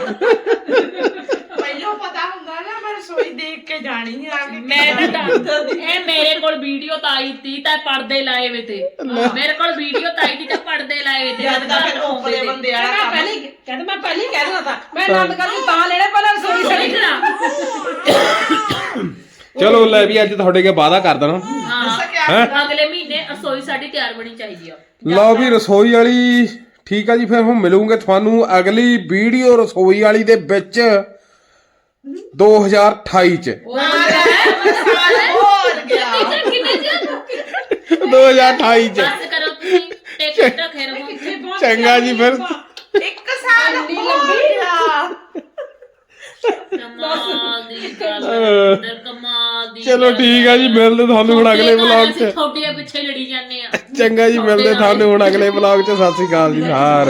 ਪਹਿਲਾਂ ਪਤਾ ਹੁੰਦਾ ਨਾ ਮੈਂ ਰਸੋਈ ਦੇਖ ਕੇ ਜਾਣੀ ਆ ਕੇ ਮੈਂ ਤਾਂ ਦੱਸ- ਇਹ ਮੇਰੇ ਕੋਲ ਵੀਡੀਓ ਤਾਂ ਆਈ ਤੀ ਤਾਂ ਪਰਦੇ ਲਾਏ ਵੇ ਤੇ। ਮੇਰੇ ਕੋਲ ਵੀਡੀਓ ਤਾਂ ਆਈ ਤੀ ਤਾਂ ਪਰਦੇ ਲਾਏ ਵੇ ਤੇ ਜਦ ਹੋਵੇ ਟੋਪਲੇ ਬੰਦੇ ਵਾਲਾ ਮੈਂ ਕੰਮ ਪਹਿਲੀ ਕਹਿੰਦਾ ਮੈਂ ਪਹਿਲੀ ਕਹਿ ਦੇਣਾ ਤਾਂ। ਮੈਂ ਨੰਦ ਕਰ ਤਾਂ ਲੈਣੇ ਪਹਿਲਾਂ ਰਸੋਈ ਸਹੀ ਸੜੀ ਤਰ੍ਹਾਂ ਚਲੋ ਲੈ ਵੀ ਅੱਜ ਤੁਹਾਡੇ ਕੇ ਵਾਅਦਾ ਕਰ ਦੇਣਾ। ਹਾਂ। ਅਗਲੇ ਮਹੀਨੇ ਰਸੋਈ ਸਾਡੀ ਤਿਆਰ ਬਣੀ ਚਾਹੀਦੀ ਆ। ਲਓ ਵੀ ਰਸੋਈ ਵਾਲੀ ਠੀਕ ਆ ਜੀ ਫਿਰ ਹੁਣ ਮਿਲੂਗੇ ਤੁਹਾਨੂੰ ਅਗਲੀ ਵੀਡੀਓ ਰਸੋਈ ਵਾਲੀ ਦੇ ਵਿੱਚ। 2028 ਚ। ਹੋਰ ਗਿਆ। ਕਿੰਨੇ ਚ 2028 ਚ। ਬਸ ਕਰੋ ਤੁਸੀਂ ਤੇ ਕਿੱਦਾਂ ਖੇਰ ਹੋ ਚੰਗਾ ਜੀ ਫਿਰ। ਇੱਕ ਸਾਲ ਹੋ ਗਿਆ। ਕਮਾਲ ਦੀ ਗੱਲ ਹੈ, ਕਮਾਲ ਦੀ ਚਲੋ ਗੱਲ ਠੀਕ ਆ ਜੀ ਮਿਲਦੇ ਤੁਹਾਨੂੰ ਹੁਣ ਅਗਲੇ ਵਲੌਗ ਅਸੀਂ 'ਚ। ਤੁਹਾਡੇ ਪਿੱਛੇ ਲੜੀ ਜਾਂਦੇ ਆ ਚੰਗਾ ਜੀ ਮਿਲਦੇ ਤੁਹਾਨੂੰ ਹੁਣ ਅਗਲੇ ਵਲੌਗ 'ਚ। ਸਤਿ ਸ਼੍ਰੀ ਅਕਾਲ ਜੀ ਸਾਰ